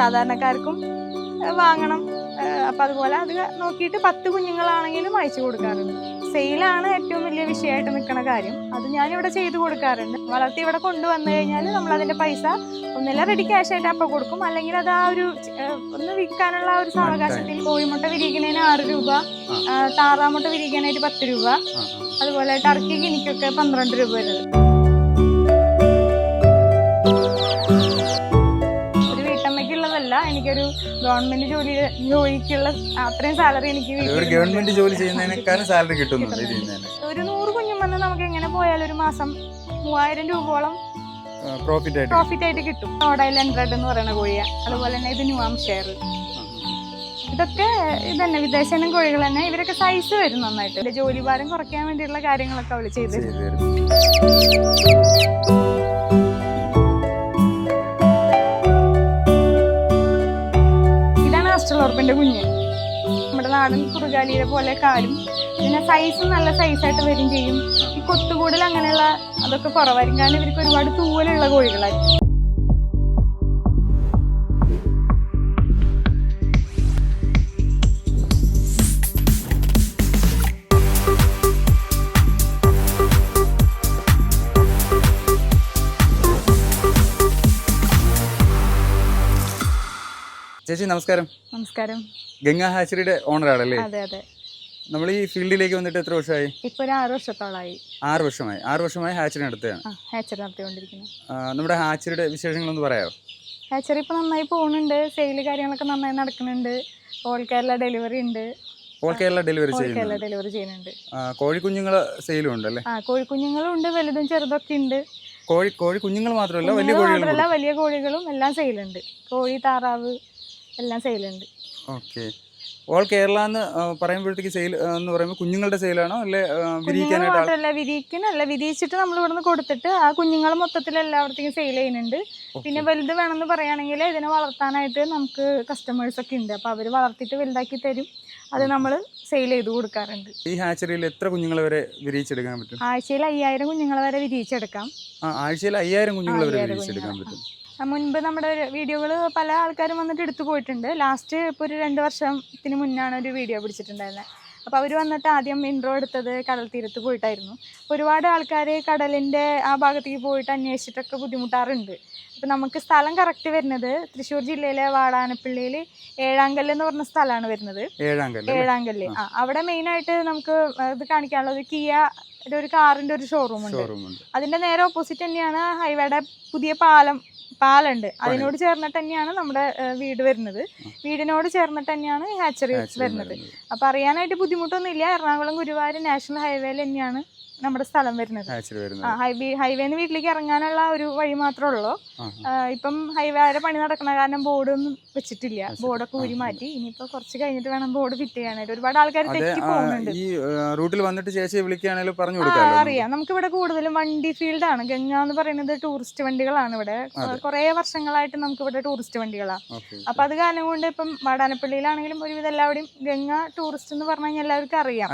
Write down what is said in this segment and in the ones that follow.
സാധാരണക്കാർക്കും വാങ്ങണം. അപ്പം അതുപോലെ അത് നോക്കിയിട്ട് പത്ത് കുഞ്ഞുങ്ങളാണെങ്കിലും അയച്ചു കൊടുക്കാറുണ്ട്. സെയിലാണ് ഏറ്റവും വലിയ വിഷയമായിട്ട് നിൽക്കുന്ന കാര്യം. അത് ഞാനിവിടെ ചെയ്തു കൊടുക്കാറുണ്ട്. വളർത്തി ഇവിടെ കൊണ്ടുവന്നു കഴിഞ്ഞാൽ നമ്മൾ അതിന്റെ പൈസ ഒന്നില്ല റെഡി ക്യാഷ് ആയിട്ട് അപ്പോൾ കൊടുക്കും. അല്ലെങ്കിൽ അത് ആ ഒരു ഒന്ന് വിൽക്കാനുള്ള ആ ഒരു സാവകാശത്തിൽ കോഴിമുട്ട വിരിക്കുന്നതിന് ആറ് രൂപ താറാമുട്ട വിരിയിക്കാനായിട്ട് പത്ത് രൂപ. അതുപോലെ ടർക്കി കിനിക്കൊക്കെ പന്ത്രണ്ട് രൂപ വരുന്നത് എനിക്കൊരു ഗവൺമെന്റ് ജോലി ജോലിക്കുള്ള അത്രയും സാലറി എനിക്ക് ഒരു ഗവൺമെന്റ് ജോലി ചെയ്യുന്നതിനേക്കാളും സാലറി കിട്ടുന്നുണ്ട് ഒരു നൂറ് കുഞ്ഞുമെന്ന് നമുക്ക് എങ്ങനെ പോയാലും ഒരു മാസം മൂവായിരം രൂപയോളം പ്രോഫിറ്റ് ആയിട്ട് പ്രോഫിറ്റ് ആയിട്ട് കിട്ടും. ഓടയിൽ ഹൺഡ്രഡ് എന്ന് പറയുന്ന കോഴിയ. അതുപോലെ തന്നെ ഇത് ന്യൂആം ഷെയർ ഇതൊക്കെ ഇതന്നെ വിദേശ ഇനം കോഴികൾ തന്നെ. ഇവരൊക്കെ സൈസ് വരും നന്നായിട്ട്. ജോലി ഭാരം കുറയ്ക്കാൻ വേണ്ടിയിട്ടുള്ള കാര്യങ്ങളൊക്കെ അവൾ ചെയ്ത് ആസ്ട്രലോർപ്പിന്റെ കുഞ്ഞ്. നമ്മുടെ നാടൻ കുറുകാലിയെ പോലെ കാലും പിന്നെ സൈസ് നല്ല സൈസായിട്ട് വരും ചെയ്യും. ഈ കൊത്തുകൂടൽ അങ്ങനെയുള്ള അതൊക്കെ കുറവായിരിക്കും. കാരണം ഇവർക്ക് ഒരുപാട് തൂവലുള്ള കോഴികളായിരിക്കും. ചേച്ചി നമസ്കാരം. നമസ്കാരം. ഗംഗാ ഹാച്ചറിയുടെ ഓണറാണല്ലേ? അതെ അതെ. നമ്മൾ ഈ ഫീൽഡിലേക്ക് വന്നിട്ട് എത്ര വർഷമായി? ഇപ്പൊ ഒരു ആറ് വർഷത്തോളായി. ആറ് വർഷമായി. ആറ് വർഷമായി ഹാച്ചറി നടത്തുകയാണ് ഹാച്ചറി നടത്തിക്കൊണ്ടിരിക്കുന്നു. നമ്മുടെ ഹാച്ചറിയുടെ വിശേഷങ്ങളൊന്ന് പറയാമോ? ഹാച്ചറി ഇപ്പൊ നന്നായി പോകുന്നുണ്ട് സെയിൽ കാര്യങ്ങളൊക്കെ നന്നായി നടക്കുന്നുണ്ട്. ഓൾ കേരള ഡെലിവറി ഉണ്ട്. All Kerala delivery all Kerala ചെയ്യുന്നു ഡെലിവറി ചെയ്യുന്നുണ്ട്. കോഴിക്കുഞ്ഞുങ്ങൾ സെയിലും ഉണ്ട് അല്ലേ? ആ കോഴിക്കുഞ്ഞുങ്ങളും ഉണ്ട്. വലുതും ചെറുതൊക്കെ ഉണ്ട്. കോഴി കോഴി കുഞ്ഞുങ്ങൾ മാത്രമല്ല വലിയ കോഴികളും മാത്രമല്ല വലിയ കോഴികളും എല്ലാം സെയിലുണ്ട്. കോഴി താറാവ് എല്ലാം സെയിലുണ്ട്. ഓക്കെ. ഓൾ കേരള എന്ന് പറയുമ്പോഴത്തേക്ക് സെയിൽ എന്ന് പറയുമ്പോൾ കുഞ്ഞുങ്ങളുടെ സെയിലാണോ? അല്ലെ കുഞ്ഞുങ്ങൾ വിരിയിക്കാനായിട്ട് അല്ല മാത്രമല്ല വിരിയിച്ചിട്ട് നമ്മൾ ഇവിടുന്ന് കൊടുത്തിട്ട് ആ കുഞ്ഞുങ്ങൾ മൊത്തത്തിൽ എല്ലാവർക്കും സെയിൽ ചെയ്യുന്നുണ്ട്. പിന്നെ വലുത് വേണമെന്ന് പറയുകയാണെങ്കിൽ ഇതിനെ വളർത്താനായിട്ട് നമുക്ക് കസ്റ്റമേഴ്സ് ഒക്കെ ഉണ്ട്. അപ്പോൾ അവർ വളർത്തിയിട്ട് വലുതാക്കി തരും. അത് നമ്മൾ സെയിൽ ചെയ്ത് കൊടുക്കാറുണ്ട്. ഈ ഹാച്ചറിയിൽ എത്ര കുഞ്ഞുങ്ങളെ വരെ വിരിയിച്ചെടുക്കാൻ പറ്റും? ആഴ്ചയിൽ അയ്യായിരം കുഞ്ഞുങ്ങളെ വരെ വിരിയിച്ചെടുക്കാം. ആഴ്ചയിൽ അയ്യായിരം കുഞ്ഞുങ്ങളെ വരെ വിരിയിച്ചെടുക്കാൻ പറ്റും. മുൻപ് നമ്മുടെ വീഡിയോകൾ പല ആൾക്കാരും വന്നിട്ട് എടുത്തു പോയിട്ടുണ്ട്. ലാസ്റ്റ് ഇപ്പോൾ ഒരു രണ്ട് വർഷത്തിന് മുന്നാണ് ഒരു വീഡിയോ പിടിച്ചിട്ടുണ്ടായിരുന്നത് അപ്പോൾ അവർ വന്നിട്ട് ആദ്യം ഇൻട്രോ എടുത്തത് കടൽ തീരത്ത് പോയിട്ടായിരുന്നു. അപ്പോൾ ഒരുപാട് ആൾക്കാർ കടലിന്റെ ആ ഭാഗത്തേക്ക് പോയിട്ട് അന്വേഷിച്ചിട്ടൊക്കെ ബുദ്ധിമുട്ടാറുണ്ട്. അപ്പോൾ നമുക്ക് സ്ഥലം കറക്റ്റ് വരുന്നത് തൃശ്ശൂർ ജില്ലയിലെ വാടാനപ്പള്ളിയിൽ ഏഴാങ്കല്ല് എന്ന് പറഞ്ഞ സ്ഥലമാണ് വരുന്നത്? ഏഴാങ്കല്ല് ആ. അവിടെ മെയിനായിട്ട് നമുക്ക് ഇത് കാണിക്കാനുള്ളത് കിയ ഒരു കാറിന്റെ ഒരു ഷോറൂം ഉണ്ട്. ഷോറൂം ഉണ്ട്. അതിന്റെ നേരെ ഓപ്പോസിറ്റ് തന്നെയാണ് ഹൈവേയുടെ പുതിയ പാലം പാലുണ്ട്. അതിനോട് ചേർന്നിട്ട് തന്നെയാണ് നമ്മുടെ വീട് വരുന്നത്. വീടിനോട് ചേർന്നിട്ട് തന്നെയാണ് ഹാച്ചറി വരുന്നത്. അപ്പൊ അറിയാനായിട്ട് ബുദ്ധിമുട്ടൊന്നുമില്ല. എറണാകുളം ഗുരുവായൂർ നാഷണൽ ഹൈവേയിൽ തന്നെയാണ് നമ്മുടെ സ്ഥലം വരുന്നത്. ഹൈവേ ഹൈവേന്ന് വീട്ടിലേക്ക് ഇറങ്ങാനുള്ള ഒരു വഴി മാത്രമേ ഉള്ളൂ. ഇപ്പം ഹൈവേയുടെ പണി നടക്കണ കാരണം ബോർഡൊന്നും വെച്ചിട്ടില്ല. ബോർഡൊക്കെ ഊരി മാറ്റി. ഇനിയിപ്പോ കുറച്ച് കഴിഞ്ഞിട്ട് വേണം ബോർഡ് ഫിറ്റ് ചെയ്യാനായിട്ട്. ഒരുപാട് ആൾക്കാർ തെറ്റി പോകുന്നുണ്ട്. ഈ റൂട്ടിൽ വന്നിട്ട് വിളിക്കുകയാണെങ്കിൽ പറഞ്ഞു അറിയാം. നമുക്ക് ഇവിടെ കൂടുതലും വണ്ടി ഫീൽഡ് ആണ് ഗംഗ എന്ന് പറയുന്നത് ടൂറിസ്റ്റ് വണ്ടികളാണ് ഇവിടെ. കുറെ വർഷങ്ങളായിട്ട് നമുക്ക് ഇവിടെ ടൂറിസ്റ്റ് വണ്ടികളാണ്. അപ്പൊ അത് കാരണം കൊണ്ട് ഇപ്പം വാടാനപ്പള്ളിയിലാണെങ്കിലും ഒരുവിധം എല്ലാവരും ഗംഗ ടൂറിസ്റ്റ് എന്ന് പറഞ്ഞു കഴിഞ്ഞാൽ എല്ലാവർക്കും അറിയാം.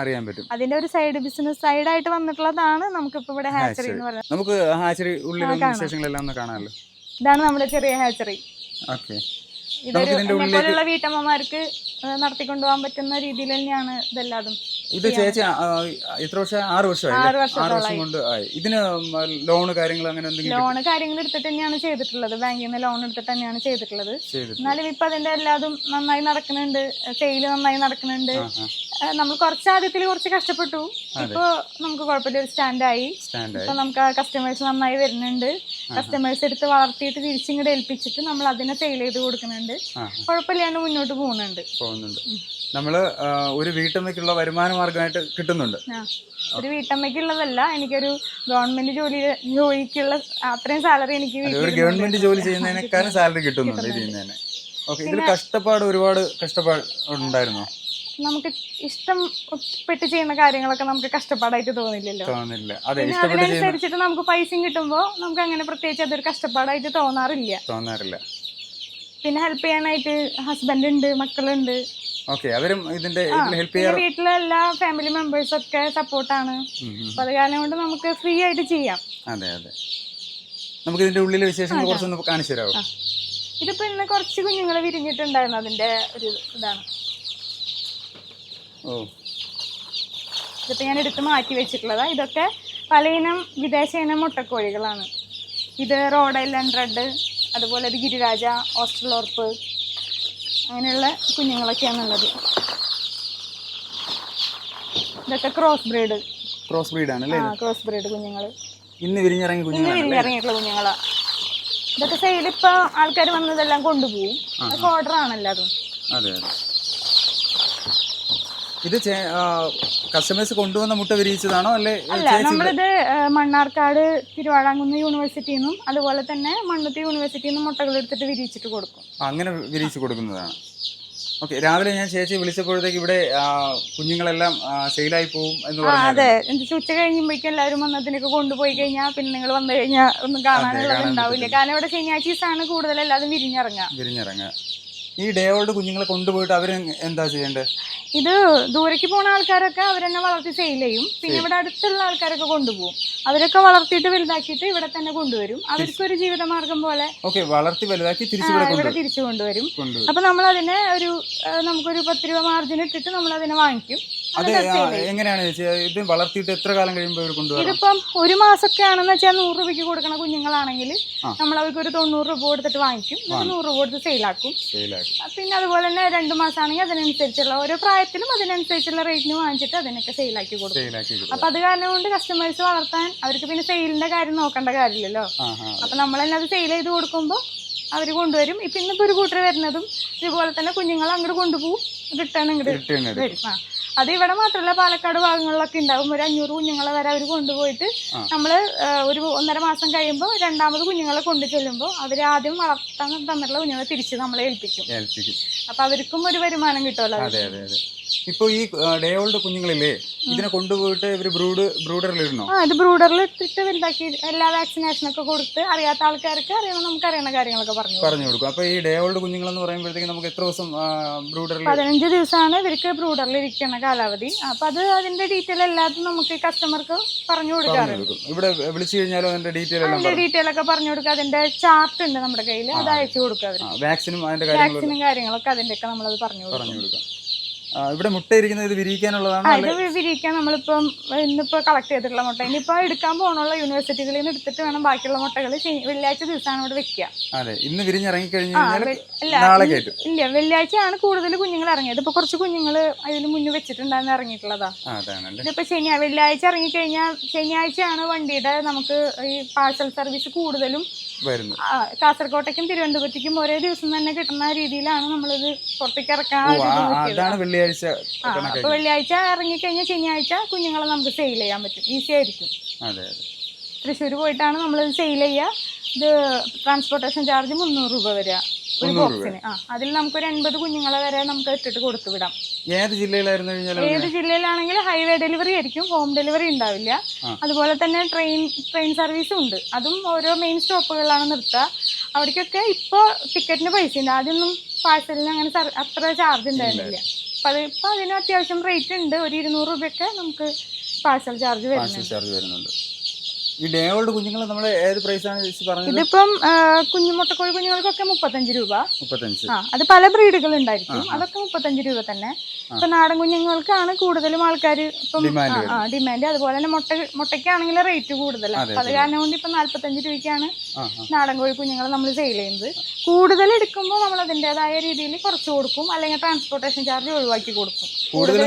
അതിന്റെ ഒരു സൈഡ് ബിസിനസ് സൈഡായിട്ട് വന്നിട്ടുള്ളതാണ് നമുക്കിപ്പോ ഇവിടെ ഹാച്ചറി. എന്ന് പറയുന്നത്. നമുക്ക് ഹാച്ചറി ഉള്ളിലെ ആ, വിശേഷങ്ങളെല്ലാം ഒന്ന് കാണാമല്ലോ? ഇതാണ് നമ്മുടെ ചെറിയ ഹാച്ചറി ഓക്കെ ഇതൊരു ഇതിന്റെ വീട്ടമ്മമാർക്ക് ഏഹ്, നടത്തിക്കൊണ്ടുപോകാൻ പറ്റുന്ന രീതിയിൽ തന്നെയാണ് ഇതെല്ലാതും ഇത് ചേച്ചി എത്ര വർഷം ആറ് വർഷമായി ആറ് വർഷം കൊണ്ട് ഇതിന് ലോണ് കാര്യങ്ങൾ അങ്ങനെ എന്തെങ്കിലും ലോൺ കാര്യങ്ങൾ എടുത്തിട്ട് തന്നെയാണ് ചെയ്തിട്ടുള്ളത്. ബാങ്കിൽ നിന്ന് ലോൺ എടുത്തിട്ട് തന്നെയാണ് ചെയ്തിട്ടുള്ളത്. ചെയ്തിട്ട് എന്നാലും ഇപ്പൊ അതിന്റെ എല്ലാതും നന്നായി നടക്കുന്നുണ്ട്. സെയിൽ നന്നായി നടക്കുന്നുണ്ട്. നമ്മൾ കുറച്ച് ആദ്യത്തിൽ കുറച്ച് കഷ്ടപ്പെട്ടു. ഇപ്പൊ നമുക്ക് കുഴപ്പമില്ല ഒരു സ്റ്റാൻഡായി. ഇപ്പൊ നമുക്ക് കസ്റ്റമേഴ്സ് നന്നായി വരുന്നുണ്ട്. കസ്റ്റമേഴ്സ് എടുത്ത് വളർത്തിയിട്ട് തിരിച്ചിങ്ങോട്ട് ഏൽപ്പിച്ചിട്ട് നമ്മൾ അതിനെ സെയിൽ ചെയ്ത് കൊടുക്കുന്നുണ്ട്. കുഴപ്പമില്ലാണ്ട് മുന്നോട്ട് പോകുന്നുണ്ട്. പോകുന്നുണ്ട്. നമ്മൾ ഒരു വീട്ടമ്മയ്ക്കുള്ള വരുമാന മാർഗമായിട്ട് കിട്ടുന്നുണ്ട്. ഒരു വീട്ടമ്മയ്ക്കുള്ളതല്ല എനിക്കൊരു ഗവൺമെന്റ് ജോലി ജോലിക്കുള്ള അത്രയും സാലറി എനിക്ക് ഒരു ഗവൺമെന്റ് ജോലി ചെയ്യുന്നതിനേക്കാളും സാലറി കിട്ടുന്നുണ്ട് ഇത് ചെയ്യുന്നതിന് ഓക്കെ ഇതിൽ കഷ്ടപ്പാട് ഒരുപാട് കഷ്ടപ്പാട് ഉണ്ടായിരുന്നോ? നമുക്ക് ഇഷ്ടം പെട്ട് ചെയ്യുന്ന കാര്യങ്ങളൊക്കെ നമുക്ക് കഷ്ടപ്പാടായിട്ട് തോന്നില്ലല്ലോ. തോന്നില്ല. അതിനനുസരിച്ചിട്ട് നമുക്ക് പൈസയും കിട്ടുമ്പോൾ നമുക്ക് അങ്ങനെ പ്രത്യേകിച്ച് അതൊരു കഷ്ടപ്പാടായിട്ട് തോന്നാറില്ല. തോന്നാറില്ല. പിന്നെ ഹെൽപ്പ് ചെയ്യാനായിട്ട് ഹസ്ബൻഡ് ഉണ്ട് മക്കളുണ്ട്. ഓക്കെ അവരും ഇതിന്റെ ഹെൽപ്പ് ചെയ്യാൻ വീട്ടിലെ എല്ലാ ഫാമിലി മെമ്പേഴ്സ് ഒക്കെ സപ്പോർട്ടാണ്. അപ്പൊ അത് കാരണം കൊണ്ട് നമുക്ക് ഫ്രീ ആയിട്ട് ചെയ്യാം. അതെ അതെ. നമുക്ക് ഇതിന്റെ ഉള്ളിലെ വിശേഷങ്ങൾ കുറച്ചൊന്ന് കാണിച്ചു തരാമോ. ഇതിപ്പോ ഇന്ന് കുറച്ച് കുഞ്ഞുങ്ങൾ വിരിഞ്ഞിട്ടുണ്ടായിരുന്നു അതിന്റെ ഒരു ഇതാണ്. ഓ. ഇതിപ്പോ ഞാൻ എടുത്ത് മാറ്റി വെച്ചിട്ടുള്ളതാ. ഇതൊക്കെ പലയിനം വിദേശ ഇനം മുട്ടക്കോഴികളാണ്. ഇത് റോഡ് ഐലൻഡ് റെഡ് അതുപോലെ ഒരു ഗിരിരാജ ഓസ്ട്രലോർപ്പ് അങ്ങനെയുള്ള കുഞ്ഞുങ്ങളൊക്കെയാണുള്ളത്. ഇതൊക്കെ ക്രോസ് ബ്രീഡ് ക്രോസ് ബ്രീഡ് ആണ് ക്രോസ് ബ്രീഡ് കുഞ്ഞുങ്ങൾ ഇന്ന് വിരിഞ്ഞിറങ്ങിയ ഇന്ന് വിരിഞ്ഞിറങ്ങിയിട്ടുള്ള കുഞ്ഞുങ്ങളാ. ഇതൊക്കെ സെയിൽ ഇപ്പൊ ആൾക്കാർ വന്നതെല്ലാം കൊണ്ടുപോകും. ഓർഡർ ആണല്ലോ അതും. അതെ അതെ. ഇത് കസ്റ്റമേഴ്സ് കൊണ്ടുവന്ന മുട്ട വിരിയിച്ചതാണോ? അല്ലെ അല്ല നമ്മളിത് മണ്ണാർക്കാട് തിരുവാളാങ്കുന്ന് യൂണിവേഴ്സിറ്റിയിൽ നിന്നും അതുപോലെ തന്നെ മണ്ണുത്തി യൂണിവേഴ്സിറ്റിയിൽ നിന്നും മുട്ടകൾ എടുത്തിട്ട് വിരിയിച്ചിട്ട് കൊടുക്കും. അങ്ങനെ വിരിയിച്ച് കൊടുക്കുന്നതാണ്. ഓക്കെ രാവിലെ ഞാൻ ചേച്ചി വിളിച്ചപ്പോഴത്തേക്ക് ഇവിടെ കുഞ്ഞുങ്ങളെല്ലാം സെയിലായി പോകും എന്ന് പറഞ്ഞു അതെ. ഉച്ച കഴിയുമ്പോഴേക്കും എല്ലാവരും വന്ന് അതിനൊക്കെ കൊണ്ടുപോയി കഴിഞ്ഞാൽ പിന്നെ നിങ്ങൾ വന്നു കഴിഞ്ഞാൽ ഒന്നും കാണാനുള്ളത് ഉണ്ടാവില്ല കാരണം ഇവിടെ ശനിയാഴ്ച ദിവസമാണ് കൂടുതൽ എല്ലാതും വിരിഞ്ഞിറങ്ങുക വിരിഞ്ഞിറങ്ങുക. ഈ ഡേ ഓൾഡ് കുഞ്ഞുങ്ങളെ കൊണ്ടുപോയിട്ട് അവർ എന്താ ചെയ്യേണ്ടത് ഇത് ദൂരേക്ക് പോണ ആൾക്കാരൊക്കെ അവരെന്നെ വളർത്തി സെയിൽ ചെയ്യും. പിന്നെ ഇവിടെ അടുത്തുള്ള ആൾക്കാരൊക്കെ കൊണ്ടുപോകും. അവരൊക്കെ വളർത്തിയിട്ട് വലുതാക്കിയിട്ട് ഇവിടെ തന്നെ കൊണ്ടുവരും. അവർക്ക് ഒരു ജീവിതമാർഗം പോലെ ഓക്കെ വളർത്തി വലുതാക്കി തിരിച്ചു ഇവിടെ തിരിച്ചു കൊണ്ടുവരും. അപ്പൊ നമ്മൾ അതിനെ ഒരു നമുക്കൊരു പത്ത് രൂപ മാർജിൻ ഇട്ടിട്ട് നമ്മൾ അതിനെ വാങ്ങിക്കും. അത് എങ്ങനെയാണ് ചേച്ചി? ഇത് വളർത്തിയിട്ട് എത്ര കാലം കഴിയുമ്പോൾ കൊണ്ടുവരും ഇതിപ്പം ഒരു മാസമൊക്കെ ആണെന്ന് വെച്ചാൽ നൂറ് രൂപയ്ക്ക് കൊടുക്കണ കുഞ്ഞുങ്ങളാണെങ്കിൽ. നമ്മൾ അവർക്ക് ഒരു തൊണ്ണൂറ് രൂപ കൊടുത്തിട്ട് വാങ്ങിക്കും. എന്നിട്ട് നൂറ് രൂപ കൊടുത്ത് സെയിലാക്കും. പിന്നെ അതുപോലെ തന്നെ രണ്ട് മാസമാണെങ്കിൽ അതിനനുസരിച്ചുള്ള ഓരോ പ്രായത്തിലും അതിനനുസരിച്ചുള്ള റേറ്റിന് വാങ്ങിച്ചിട്ട് അതിനൊക്കെ സെയിലാക്കി കൊടുക്കും. അപ്പൊ അത് കാരണം കൊണ്ട് കസ്റ്റമേഴ്സ് വളർത്താൻ അവർക്ക് പിന്നെ സെയിലിന്റെ കാര്യം നോക്കേണ്ട കാര്യമില്ലല്ലോ. അപ്പൊ നമ്മൾ തന്നെ അത് സെയിൽ ചെയ്ത് കൊടുക്കുമ്പോൾ അവർ കൊണ്ടുവരും. ഇപ്പൊ ഇന്നിപ്പോ ഒരു കൂട്ടർ വരുന്നതും ഇതുപോലെ തന്നെ കുഞ്ഞുങ്ങൾ അങ്ങോട്ട് കൊണ്ടുപോകും റിട്ടേൺ എടുക്കും വരും. ആ. അത് ഇവിടെ മാത്രമല്ല പാലക്കാട് ഭാഗങ്ങളിലൊക്കെ ഉണ്ടാവും. ഒരു അഞ്ഞൂറ് കുഞ്ഞുങ്ങളെ വരെ അവർ കൊണ്ടുപോയിട്ട് നമ്മൾ നമ്മൾ ഒരു ഒന്നര മാസം കഴിയുമ്പോൾ രണ്ടാമത് കുഞ്ഞുങ്ങളെ കൊണ്ടു ചെല്ലുമ്പോൾ അവർ ആദ്യം വളർത്താൻ തന്നിട്ടുള്ള കുഞ്ഞുങ്ങളെ തിരിച്ച് നമ്മളെ ഏൽപ്പിക്കും. ഏൽപ്പിക്കും. അപ്പൊ അവർക്കും ഒരു വരുമാനം കിട്ടുമല്ലോ അതെ അതെ അതെ. ഇപ്പൊ ഈ ഡേ ഓൾഡ് കുഞ്ഞുങ്ങളില്ലേ ഇതിനെ കൊണ്ടുപോയിട്ട് ഇവർ ബ്രൂഡ് ബ്രൂഡറിൽ ഇടണോ ആ ഇത് ബ്രൂഡറിൽ ഇട്ടിട്ട് വലുതാക്കി എല്ലാ വാക്സിനേഷനൊക്കെ കൊടുത്ത് അറിയാത്ത ആൾക്കാർക്ക് അറിയണം നമുക്ക് അറിയണ കാര്യങ്ങളൊക്കെ പറഞ്ഞു. പറഞ്ഞു കൊടുക്കും. അപ്പൊ ഈ ഡേ ഓൾഡ് കുഞ്ഞുങ്ങൾ എന്ന് പറയുമ്പോഴത്തേക്ക് നമുക്ക് എത്ര ദിവസം ബ്രൂഡറിൽ പതിനഞ്ച് ദിവസമാണ് ഇവർക്ക് ബ്രൂഡറിൽ ഇരിക്കുന്ന കാലാവധി. അപ്പൊ അത് അതിന്റെ ഡീറ്റെയിൽ എല്ലാതും നമുക്ക് കസ്റ്റമർക്ക് പറഞ്ഞു കൊടുക്കാറുണ്ട് ഇവിടെ വിളിച്ചു കഴിഞ്ഞാലും അതിന്റെ ഡീറ്റെയിൽ അതിന്റെ ഡീറ്റെയിൽ ഒക്കെ പറഞ്ഞു കൊടുക്കുക അതിന്റെ ചാർട്ട് ഉണ്ട് നമ്മുടെ കയ്യിൽ അത് അയച്ചു കൊടുക്കുക വാക്സിനും അതിന്റെ വാക്സിനും കാര്യങ്ങളൊക്കെ അതിന്റെ ഒക്കെ നമ്മളത് പറഞ്ഞു കൊടുക്കും. ഇവിടെ മുട്ട ഇരിക്കുന്നത് ഇത് വിരിയിക്കാനുള്ളതാണോ ഇത് വിരിയിക്കാൻ നമ്മളിപ്പം ഇന്നിപ്പോ കളക്ട് ചെയ്തിട്ടുള്ള മുട്ട. ഇനിയിപ്പോ എടുക്കാൻ പോകണുള്ള യൂണിവേഴ്സിറ്റികളിൽ നിന്ന് എടുത്തിട്ട് വേണം ബാക്കിയുള്ള മുട്ടകൾ വെള്ളിയാഴ്ച ദിവസമാണ് ഇവിടെ വെക്കുക. അതെ ഇന്ന് വിരിഞ്ഞിറങ്ങി കഴിഞ്ഞു കഴിഞ്ഞാൽ ഇല്ല, വെള്ളിയാഴ്ചയാണ് കൂടുതൽ കുഞ്ഞുങ്ങൾ ഇറങ്ങിയത്. ഇപ്പൊ കുറച്ച് കുഞ്ഞുങ്ങൾ അതിന് മുന്നേ വെച്ചിട്ടുണ്ടായിരുന്നു ഇറങ്ങിയിട്ടുള്ളതാ. ഇതിപ്പോ ശനിയാഴ്ച വെള്ളിയാഴ്ച ഇറങ്ങിക്കഴിഞ്ഞാൽ ശനിയാഴ്ചയാണ് വണ്ടിയുടെ നമുക്ക് ഈ പാർസൽ സർവീസ് കൂടുതലും കാസർഗോട്ടേക്കും തിരുവനന്തപുരത്തേക്കും ഒരേ ദിവസം തന്നെ കിട്ടുന്ന രീതിയിലാണ് നമ്മളിത് പുറത്തേക്ക് ഇറക്കാൻ വെള്ളിയാഴ്ച അപ്പൊ വെള്ളിയാഴ്ച ഇറങ്ങിക്കഴിഞ്ഞാൽ ശനിയാഴ്ച കുഞ്ഞുങ്ങളെ നമുക്ക് സെയിൽ ചെയ്യാൻ പറ്റും. ഈസി ആയിരിക്കും. തൃശ്ശൂർ പോയിട്ടാണ് നമ്മളിത് സെയിൽ ചെയ്യുക. ഇത് ട്രാൻസ്പോർട്ടേഷൻ ചാർജ് മുന്നൂറ് രൂപ വരിക. ഒരു ബോക്സിന് ആ അതിൽ നമുക്കൊരു എൺപത് കുഞ്ഞുങ്ങളെ വരെ നമുക്ക് ഇട്ടിട്ട് കൊടുത്തു വിടാം. ഏത് ജില്ലയിലായിരുന്നു ഏത് ജില്ലയിലാണെങ്കിലും ഹൈവേ ഡെലിവറി ആയിരിക്കും ഹോം ഡെലിവറി ഉണ്ടാവില്ല. അതുപോലെ തന്നെ ട്രെയിൻ ട്രെയിൻ സർവീസും ഉണ്ട്. അതും ഓരോ മെയിൻ സ്റ്റോപ്പുകളിലാണ് നിർത്തുക അവിടേക്കൊക്കെ ഇപ്പോൾ ടിക്കറ്റിന് പൈസ ഉണ്ട്. ആദ്യമൊന്നും പാഴ്സലിന് അങ്ങനെ അത്ര ചാർജ് ഉണ്ടായിരുന്നില്ല. അപ്പം അത് ഇപ്പം അതിന് അത്യാവശ്യം റേറ്റ് ഉണ്ട്. ഒരു ഇരുന്നൂറ് രൂപയൊക്കെ നമുക്ക് പാഴ്സൽ ചാർജ് വരുന്നുണ്ട്. ഈ ഡേ ഓൾഡ് കുഞ്ഞുങ്ങൾ നമ്മൾ ഏത് പ്രൈസാണ് ചേച്ചി പറഞ്ഞത്? ഇതിപ്പം കുഞ്ഞുമുട്ടക്കോഴി കുഞ്ഞു മുട്ടക്കോഴി കുഞ്ഞുങ്ങൾക്കൊക്കെ മുപ്പത്തഞ്ച് രൂപ. മുപ്പത്തഞ്ച്. ആ അത് പല ബ്രീഡുകൾ ഉണ്ടായിരിക്കും അതൊക്കെ മുപ്പത്തഞ്ച് രൂപ തന്നെ. ഇപ്പൊ നാടൻ കുഞ്ഞുങ്ങൾക്കാണ് കൂടുതലും ആൾക്കാർ ഇപ്പം ഡിമാൻഡ് അതുപോലെ തന്നെ മുട്ട മുട്ടയ്ക്കാണെങ്കിൽ റേറ്റ് കൂടുതലാണ് അതെ, കാരണം കൊണ്ട് ഇപ്പൊ നാല്പത്തഞ്ച് രൂപയ്ക്കാണ് നാടൻ കോഴി കുഞ്ഞുങ്ങൾ നമ്മൾ സെയിൽ ചെയ്യുന്നത്. കൂടുതൽ എടുക്കുമ്പോൾ നമ്മൾ അതിന്റെതായ രീതിയിൽ കുറച്ച് കൊടുക്കും. അല്ലെങ്കിൽ ട്രാൻസ്പോർട്ടേഷൻ ചാർജ് ഒഴിവാക്കി കൊടുക്കും. കൂടുതൽ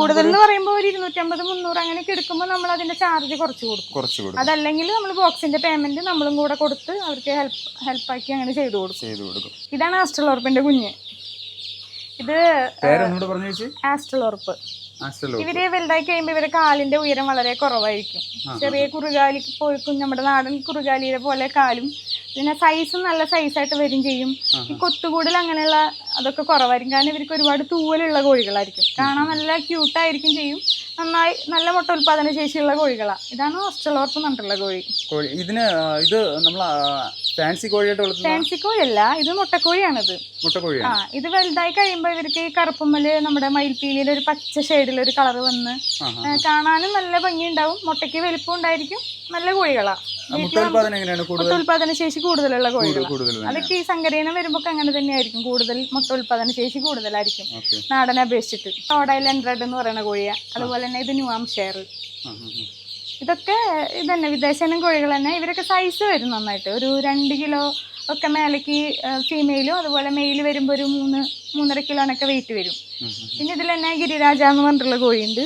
കൂടുതൽ എന്ന് പറയുമ്പോൾ ഒരു ഇരുന്നൂറ്റമ്പത് മുന്നൂറ് അങ്ങനെയൊക്കെ എടുക്കുമ്പോൾ നമ്മൾ അതിന്റെ ചാർജ് കുറച്ച് കൊടുക്കും. കുറച്ച് കൊടുക്കും. അതല്ലെങ്കിൽ നമ്മൾ ബോക്സിന്റെ പേയ്മെന്റ് നമ്മളും കൂടെ കൊടുത്ത് അവർക്ക് ഹെൽപ്പ് ഹെൽപ്പാക്കി അങ്ങനെ ചെയ്തു കൊടുക്കും. ചെയ്തു കൊടുക്കും. ഇതാണ് ആസ്ട്രലോർപ്പിന്റെ കുഞ്ഞ്. ഇത് ആസ്ട്രലോർപ്പ്. ഇവർ വലുതായി കഴിയുമ്പോൾ ഇവരുടെ കാലിന്റെ ഉയരം വളരെ കുറവായിരിക്കും. ചെറിയ കുറുകാലി പോയിക്കും നമ്മുടെ നാടൻ കുറുകാലിയുടെ പോലെ കാലും പിന്നെ സൈസും നല്ല സൈസായിട്ട് വരും ചെയ്യും. ഈ കൊത്തുകൂടൽ അങ്ങനെയുള്ള അതൊക്കെ കുറവായിരിക്കും. കാരണം ഇവർക്ക് ഒരുപാട് തൂവലുള്ള കോഴികളായിരിക്കും. കാണാൻ നല്ല ക്യൂട്ടായിരിക്കും ചെയ്യും. നന്നായി നല്ല മുട്ട ഉൽപാദന ശേഷിയുള്ള കോഴികളാണ് ഇതാണ് ഓസ്ട്രലോർപ്പ് എന്നിട്ടുള്ള കോഴി. കോഴി. ഇതിന് ഇത് നമ്മൾ ഫാൻസി കോഴിയായിട്ട് ഫാൻസി കോഴിയല്ല ഇത് മുട്ടക്കോഴിയാണിത്. മുട്ടക്കോഴി ആ ഇത് വലുതായി കഴിയുമ്പോൾ ഇവർക്ക് ഈ കറുപ്പുമ്മൽ നമ്മുടെ മയിൽപ്പീലിയിൽ ഒരു പച്ച ഷെയ്ഡിൽ ഒരു കളർ വന്ന് കാണാനും നല്ല ഭംഗി ഉണ്ടാവും മുട്ടയ്ക്ക് വലിപ്പം ഉണ്ടായിരിക്കും നല്ല കോഴികളാണ് മുട്ട ഉൽപാദനം ശേഷി കൂടുതലുള്ള തന്നെ. അതൊക്കെ ഈ സങ്കരീനം വരുമ്പോൾ അങ്ങനെ തന്നെയായിരിക്കും. കൂടുതൽ മുട്ട ഉൽപാദന ശേഷി കൂടുതലായിരിക്കും. നാടനെ അപേക്ഷിച്ചിട്ട്. ടോഡൈൽ എൻഡ്രഡ് എന്ന് പറയുന്ന കോഴിയാണ് അതുപോലെ തന്നെ ഇത് ന്യൂആം ഷെയർ ഇതൊക്കെ ഇതന്നെ വിദേശനം കോഴികൾ തന്നെ ഇവരൊക്കെ സൈസ് വരും നന്നായിട്ട്. ഒരു രണ്ട് കിലോ ഒക്കെ മേലേക്ക് ഫീമെയിലും അതുപോലെ മെയിൽ വരുമ്പോൾ ഒരു മൂന്ന് മൂന്നര കിലോനൊക്കെ വെയിറ്റ് വരും. പിന്നെ ഇതിൽ തന്നെ ഗിരിരാജ എന്ന് പറഞ്ഞിട്ടുള്ള കോഴിയുണ്ട്.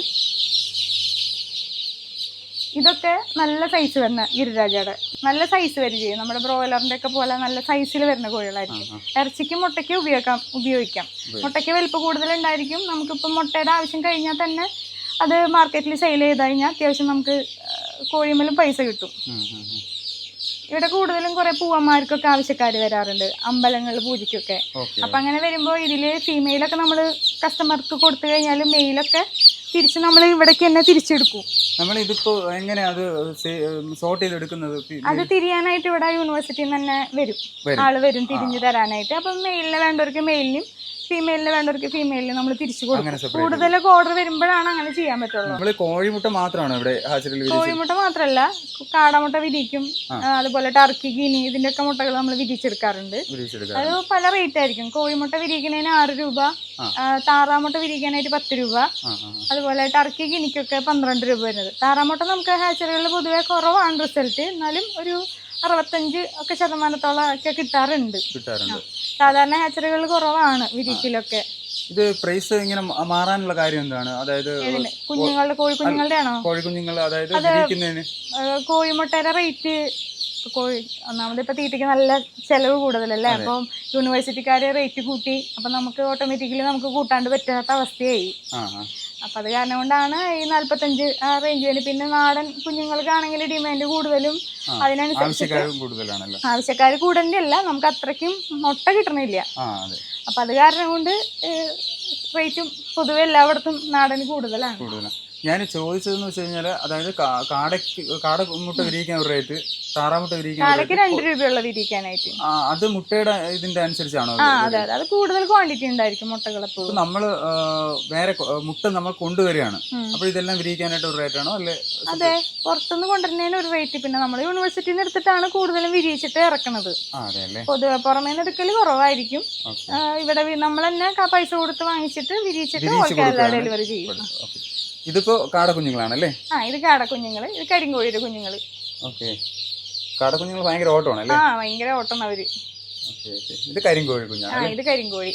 ഇതൊക്കെ നല്ല സൈസ് വരുന്ന ഗിരിരാജയുടെ. നല്ല സൈസ് വരും ചെയ്യും. നമ്മുടെ ബ്രോയിലറിന്റെ ഒക്കെ പോലെ നല്ല സൈസിൽ വരുന്ന കോഴികളായിരിക്കും. ഇറച്ചിക്കും മുട്ടയ്ക്കും ഉപയോഗിക്കാം ഉപയോഗിക്കാം. മുട്ടയ്ക്ക് വലിപ്പം കൂടുതലുണ്ടായിരിക്കും. നമുക്കിപ്പോൾ മുട്ടയുടെ ആവശ്യം കഴിഞ്ഞാൽ തന്നെ അത് മാർക്കറ്റിൽ സെയിൽ ചെയ്ത് കഴിഞ്ഞാൽ അത്യാവശ്യം നമുക്ക് കോഴിമേലും പൈസ കിട്ടും. ഇവിടെ കൂടുതലും കുറെ പൂവന്മാർക്കൊക്കെ ആവശ്യക്കാർ വരാറുണ്ട്. അമ്പലങ്ങളിൽ പൂജയ്ക്കൊക്കെ. അപ്പൊ അങ്ങനെ വരുമ്പോൾ ഇതിൽ ഫീമെയിലൊക്കെ നമ്മൾ കസ്റ്റമർക്ക് കൊടുത്തു കഴിഞ്ഞാൽ മെയിലൊക്കെ തിരിച്ച് നമ്മൾ ഇവിടേക്ക് തന്നെ തിരിച്ചെടുക്കും. നമ്മൾ ഇതിപ്പോ എങ്ങനെ അത് സോർട്ട് അത് തിരിയാനായിട്ട് ഇവിടെ യൂണിവേഴ്സിറ്റിയിൽ നിന്ന് തന്നെ വരും. വരും. ആൾ വരും തിരിഞ്ഞു തരാനായിട്ട്. അപ്പം മെയിലിന് വേണ്ടവർക്ക് മെയിലിനും ഫീമെയിലിന് വേണ്ടവർക്ക് ഫീമെയിലിന് നമ്മൾ തിരിച്ചു കൊടുക്കും. കൂടുതൽ കൂടുതലൊക്കെ ഓർഡർ വരുമ്പോഴാണ് അങ്ങനെ ചെയ്യാൻ പറ്റുള്ളൂ. നമ്മൾ കോഴിമുട്ട മാത്രമാണ് ഇവിടെ കോഴിമുട്ട മാത്രല്ല കാടമുട്ട വിരിക്കും അതുപോലെ ടർക്കി ഗിനി ഇതിന്റെ ഒക്കെ മുട്ടകൾ നമ്മൾ വിരിച്ചെടുക്കാറുണ്ട്. അത് പല റേറ്റ് ആയിരിക്കും. കോഴിമുട്ട വിരിക്കുന്നതിന് ആറ് രൂപ താറാമുട്ട വിരിക്കാനായിട്ട് പത്ത് രൂപ അതുപോലെ ടർക്കി ഗിനിക്കൊക്കെ പന്ത്രണ്ട് രൂപ വരുന്നത്. താറാമുട്ട നമുക്ക് ഹാച്ചറികളിൽ പൊതുവെ കുറവാണ് റിസൾട്ട് എന്നാലും ഒരു അറുപത്തഞ്ച് ഒക്കെ ശതമാനത്തോളം ഒക്കെ കിട്ടാറുണ്ട്. കിട്ടാറുണ്ട്. സാധാരണ ഹാച്ചറികൾ കുറവാണ് വിരിച്ചിലൊക്കെ ഇത് പ്രൈസ് ഇങ്ങനെ മാറാനുള്ള കാര്യം എന്താണ്? അതായത് കുഞ്ഞുങ്ങളുടെ കോഴി കുഞ്ഞുങ്ങളുടെ ആണോ? കോഴി കുഞ്ഞുങ്ങൾ അതായത് കോഴിമുട്ടയുടെ റേറ്റ് കോഴി ഒന്നാമത് ഇപ്പൊ തീറ്റയ്ക്ക് നല്ല ചെലവ് കൂടുതലല്ലേ? അപ്പം യൂണിവേഴ്സിറ്റിക്കാര് റേറ്റ് കൂട്ടി അപ്പൊ നമുക്ക് ഓട്ടോമാറ്റിക്കലി നമുക്ക് കൂട്ടാണ്ട് പറ്റാത്ത അവസ്ഥയായി. അപ്പൊ അത് കാരണം കൊണ്ടാണ് ഈ നാല്പത്തഞ്ച് ആ വരുന്നത് പിന്നെ നാടൻ കുഞ്ഞുങ്ങൾക്കാണെങ്കിൽ ഡിമാൻഡ് കൂടുതലും. അതിനനുസരിച്ച് ആവശ്യക്കാർ കൂടേണ്ട അല്ല നമുക്ക് അത്രയ്ക്കും മുട്ട കിട്ടണില്ല. അപ്പം അതെ കാരണം കൊണ്ട് റേറ്റും പൊതുവെ എല്ലായിടത്തും നാടൻ കൂടുതലാണ്. ഞാൻ ചോദിച്ചതെന്ന് വെച്ച് കഴിഞ്ഞാൽ അതായത് കാട മുട്ട വിരിയിക്കാൻ ഒരു റേറ്റ് വിരിയിക്കാൻ. രണ്ട് രൂപയുള്ള വിരിക്കാനായിട്ട് ആ, അത് മുട്ടയുടെ ഇതിന്റെ അനുസരിച്ചാണോ അതെ കൂടുതൽ ക്വാണ്ടിറ്റി ഉണ്ടായിരിക്കും മുട്ടകൾ നമ്മൾ നമ്മൾ വേറെ മുട്ട നമ്മൾ കൊണ്ടുവരികയാണ്. അപ്പോൾ അപ്പൊ ഇതെല്ലാം വിരിയിക്കാനായിട്ട് ഒരു റേറ്റ് ആണോ? അല്ലെ അതെ പുറത്തുനിന്ന് കൊണ്ടുവരുന്നതിന് ഒരു റേറ്റ് പിന്നെ നമ്മൾ യൂണിവേഴ്സിറ്റിയിൽ നിന്ന് എടുത്തിട്ടാണ് കൂടുതലും വിരിയിച്ചിട്ട് ഇറക്കുന്നത്. പൊതുവെ പുറമേ നിന്ന് എടുക്കൽ കുറവായിരിക്കും. ഇവിടെ നമ്മൾ തന്നെ പൈസ കൊടുത്ത് വാങ്ങിച്ചിട്ട് വിരിയിച്ചിട്ട് ഡെലിവറി ചെയ്യും ഓക്കെ കാടക്കുഞ്ഞുങ്ങളാണ് അല്ലേ ആ ഇത് കാടക്കുഞ്ഞുങ്ങൾ ഇത് കരിങ്കോഴിയുടെ കുഞ്ഞുങ്ങൾ. ഓക്കെ. കാടക്കുഞ്ഞുങ്ങൾ ഭയങ്കര ഓട്ടമാണ് അല്ലേ ആ ഭയങ്കര ഓട്ടമാണ് അവർ. Okay okay. ഇത് കരിങ്കോഴി ആ കുഞ്ഞാണ് ഇത് കരിങ്കോഴി.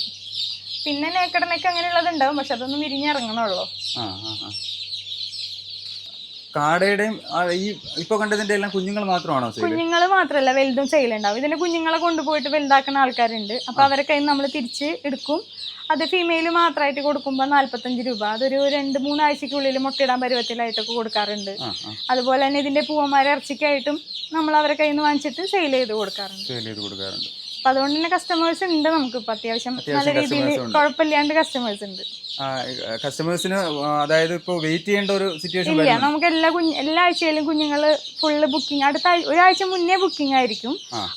പിന്നെ നേക്കടനൊക്കെ അങ്ങനെയുള്ളത് ഉണ്ടാവും പക്ഷെ അതൊന്നും വിരിഞ്ഞിറങ്ങണുള്ളൂ. ആ ആ ആ. കാടയുടെയും ആ, ഈ ഇപ്പൊ കണ്ടതിന്റെ എല്ലാം കുഞ്ഞുങ്ങൾ മാത്രമാണോ കുഞ്ഞുങ്ങൾ മാത്രല്ല വലുതും സെയിലുണ്ടാവും ഇതിന്റെ കുഞ്ഞുങ്ങളെ കൊണ്ടുപോയിട്ട് വലുതാക്കുന്ന ആൾക്കാരുണ്ട്. അപ്പൊ അവരെ കയ്യിൽ നമ്മൾ തിരിച്ച് എടുക്കും. അത് ഫീമെയിൽ മാത്രമായിട്ട് കൊടുക്കുമ്പോൾ നാല്പത്തഞ്ച് രൂപ. അതൊരു രണ്ട് മൂന്നാഴ്ചക്കുള്ളിൽ മുട്ടയിടാൻ പരുവത്തിലായിട്ടൊക്കെ കൊടുക്കാറുണ്ട്. ആ ആ. അതുപോലെ തന്നെ ഇതിന്റെ പൂവന്മാരെ ഇറച്ചിക്കായിട്ടും നമ്മൾ അവരെ കയ്യിൽ നിന്ന് വാങ്ങിച്ചിട്ട് സെയിൽ ചെയ്ത് കൊടുക്കാറുണ്ട്. സെയിൽ ചെയ്ത് കൊടുക്കാറുണ്ട്. അപ്പൊ അതുകൊണ്ട് തന്നെ കസ്റ്റമേഴ്സ് ഉണ്ട് നമുക്ക് ഇപ്പൊ അത്യാവശ്യം നല്ല രീതിയിൽ കുഴപ്പമില്ലാണ്ട് കസ്റ്റമേഴ്സ് ഉണ്ട്. കസ്റ്റമേഴ്സിന് അതായത് ഇപ്പോൾ വെയിറ്റ് ചെയ്യേണ്ട ഒരു സിറ്റുവേഷൻ ഇല്ല നമുക്ക് എല്ലാ കുഞ്ഞ് എല്ലാ ആഴ്ചയിലും കുഞ്ഞുങ്ങൾ ഫുള്ള് ബുക്കിംഗ് അടുത്ത ഒരാഴ്ച മുന്നേ ബുക്കിംഗ് ആയിരിക്കും.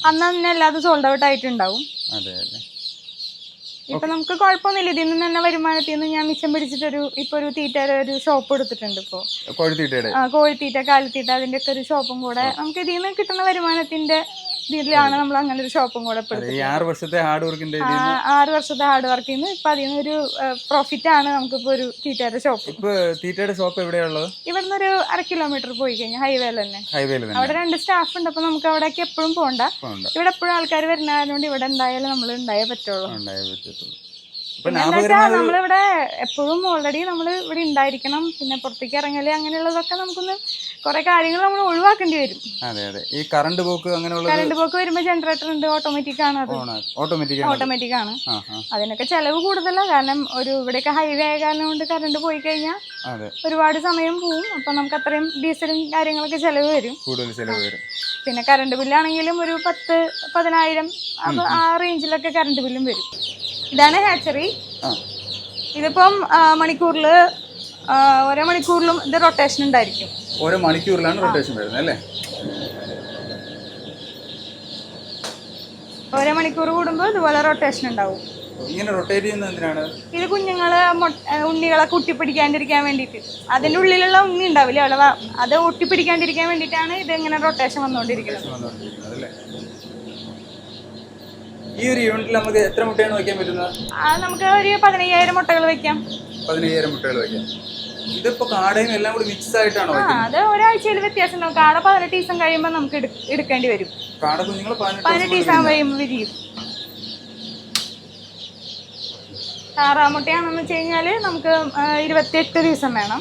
അന്ന് തന്നെ എല്ലാതും സോൾഡ് ഔട്ട് ആയിട്ടുണ്ടാവും. അതെ അതെ. ഇപ്പൊ നമുക്ക് കുഴപ്പമൊന്നുമില്ല ഇതിൽ നിന്ന് തന്നെ വരുമാനത്തിൽ നിന്ന് ഞാൻ മിച്ചം പിടിച്ചിട്ടൊരു ഇപ്പൊ ഒരു തീറ്റയുടെ ഒരു ഷോപ്പ് എടുത്തിട്ടുണ്ട് ഇപ്പോ. കോഴിത്തീറ്റയുടെ? ആ, കോഴിത്തീറ്റ കാലിത്തീറ്റ അതിന്റെ ഒക്കെ ഒരു ഷോപ്പും കൂടെ നമുക്ക് ഇതിൽ നിന്ന് കിട്ടുന്ന വരുമാനത്തിന്റെ ഇതിലാണ് നമ്മൾ അങ്ങനെ ഒരു ഷോപ്പും കൂടെ ആറ് വർഷത്തെ ഹാർഡ് വർക്കിന്റെ ആറ് വർഷത്തെ ഹാർഡ് വർക്കിൽ നിന്ന് ഇപ്പൊ അതിൽ നിന്ന് ഒരു പ്രോഫിറ്റ് ആണ് നമുക്കിപ്പോ ഒരു തീറ്റയുടെ ഷോപ്പ് ഇപ്പൊ തീറ്റയുടെ ഷോപ്പ് എവിടെയുള്ളത് ഇവിടുന്ന് ഒരു അര കിലോമീറ്റർ പോയി കഴിഞ്ഞാൽ ഹൈവേയിൽ തന്നെ. ഹൈവേയിൽ അവിടെ രണ്ട് സ്റ്റാഫ് ഉണ്ട്. അപ്പൊ നമുക്ക് അവിടേക്ക് എപ്പോഴും പോകണ്ട ഇവിടെ എപ്പോഴും ആൾക്കാർ വരുന്നതായതുകൊണ്ട് ഇവിടെ എന്തായാലും നമ്മൾ ഉണ്ടായേ പറ്റുള്ളൂ. പറ്റത്തുള്ളൂ നമ്മളിവിടെ എപ്പോഴും ഓൾറെഡി നമ്മൾ ഇവിടെ ഉണ്ടായിരിക്കണം. പിന്നെ പുറത്തേക്ക് ഇറങ്ങൽ അങ്ങനെയുള്ളതൊക്കെ നമുക്കൊന്ന് കുറെ കാര്യങ്ങൾ നമ്മൾ ഒഴിവാക്കേണ്ടി വരും. അതെ അതെ. ഈ കറണ്ട് പോക്ക് അങ്ങനെയുള്ള കറണ്ട് പോക്ക് വരുമ്പോൾ ജനറേറ്റർ ഉണ്ട് ഓട്ടോമാറ്റിക് ആണ് അത്. ഓട്ടോമാറ്റിക് ഓട്ടോമാറ്റിക് ആണ് അതിനൊക്കെ ചെലവ് കൂടുതലാണ് കാരണം ഒരു ഇവിടെയൊക്കെ ഹൈവേ ആയ കാരണം കൊണ്ട് കറണ്ട് പോയി കഴിഞ്ഞാൽ ഒരുപാട് സമയം പോവും അപ്പൊ നമുക്ക് അത്രയും ഡീസലും കാര്യങ്ങളൊക്കെ ചെലവ് വരും. കൂടുതൽ ചെലവ് വരും. പിന്നെ കറണ്ട് ബില്ലാണെങ്കിലും ഒരു പത്ത് പതിനായിരം ആ റേഞ്ചിലൊക്കെ കറണ്ട് ബില്ലും വരും. ഇതാണ് ഹാച്ചറി ഇതിപ്പം മണിക്കൂറിൽ ഓരോ മണിക്കൂറിലും ഇത് റൊട്ടേഷൻ ഉണ്ടായിരിക്കും. ഓരോ മണിക്കൂറിലാണ് റൊട്ടേഷൻ വരുന്നത് അല്ലേ? ഓരോ മണിക്കൂർ കൂടുമ്പോൾ ഇതുപോലെ റൊട്ടേഷൻ ഉണ്ടാവും. ഇങ്ങനെ റൊട്ടേറ്റ് ചെയ്യുന്നത് എന്തിനാണ്? ഇത് കുഞ്ഞുങ്ങൾ ഉണ്ണികളെ കുട്ടിപ്പിടിക്കാണ്ടിരിക്കാൻ വേണ്ടിയിട്ട്. അതിന്റെ ഉള്ളിലുള്ള ഉണ്ണി ഉണ്ടാവില്ലേ അവിടെ അത് ഒട്ടിപ്പിടിക്കാണ്ടിരിക്കാൻ വേണ്ടിയിട്ടാണ് ഇത് ഇങ്ങനെ റൊട്ടേഷൻ വന്നുകൊണ്ടിരിക്കുന്നത് ഈ ഒരു യൂണിറ്റിൽ നമുക്ക് എത്ര മുട്ടയാണ് വയ്ക്കാൻ പറ്റുന്നത്? നമുക്ക് ഒരു പതിനയ്യായിരം മുട്ടകൾ വെക്കാം പതിനയ്യായിരം മുട്ടകൾ വെക്കാം ഇതിപ്പോ കാടയും എല്ലാം കൂടി മിക്സ് ആയിട്ടാണോ അത് ഒരാഴ്ചയിൽ വ്യത്യാസം ഉണ്ടാവും. കാട പതിനെട്ട് ദിവസം കഴിയുമ്പോൾ നമുക്ക് എടുക്കേണ്ടി വരും. കാട കുഞ്ഞുങ്ങൾ പതിനെട്ട് ദിവസം കഴിയുമ്പോൾ വിരിയും. താറാമുട്ടയാണെന്ന് വെച്ച് കഴിഞ്ഞാൽ നമുക്ക് ഇരുപത്തിയെട്ട് ദിവസം വേണം.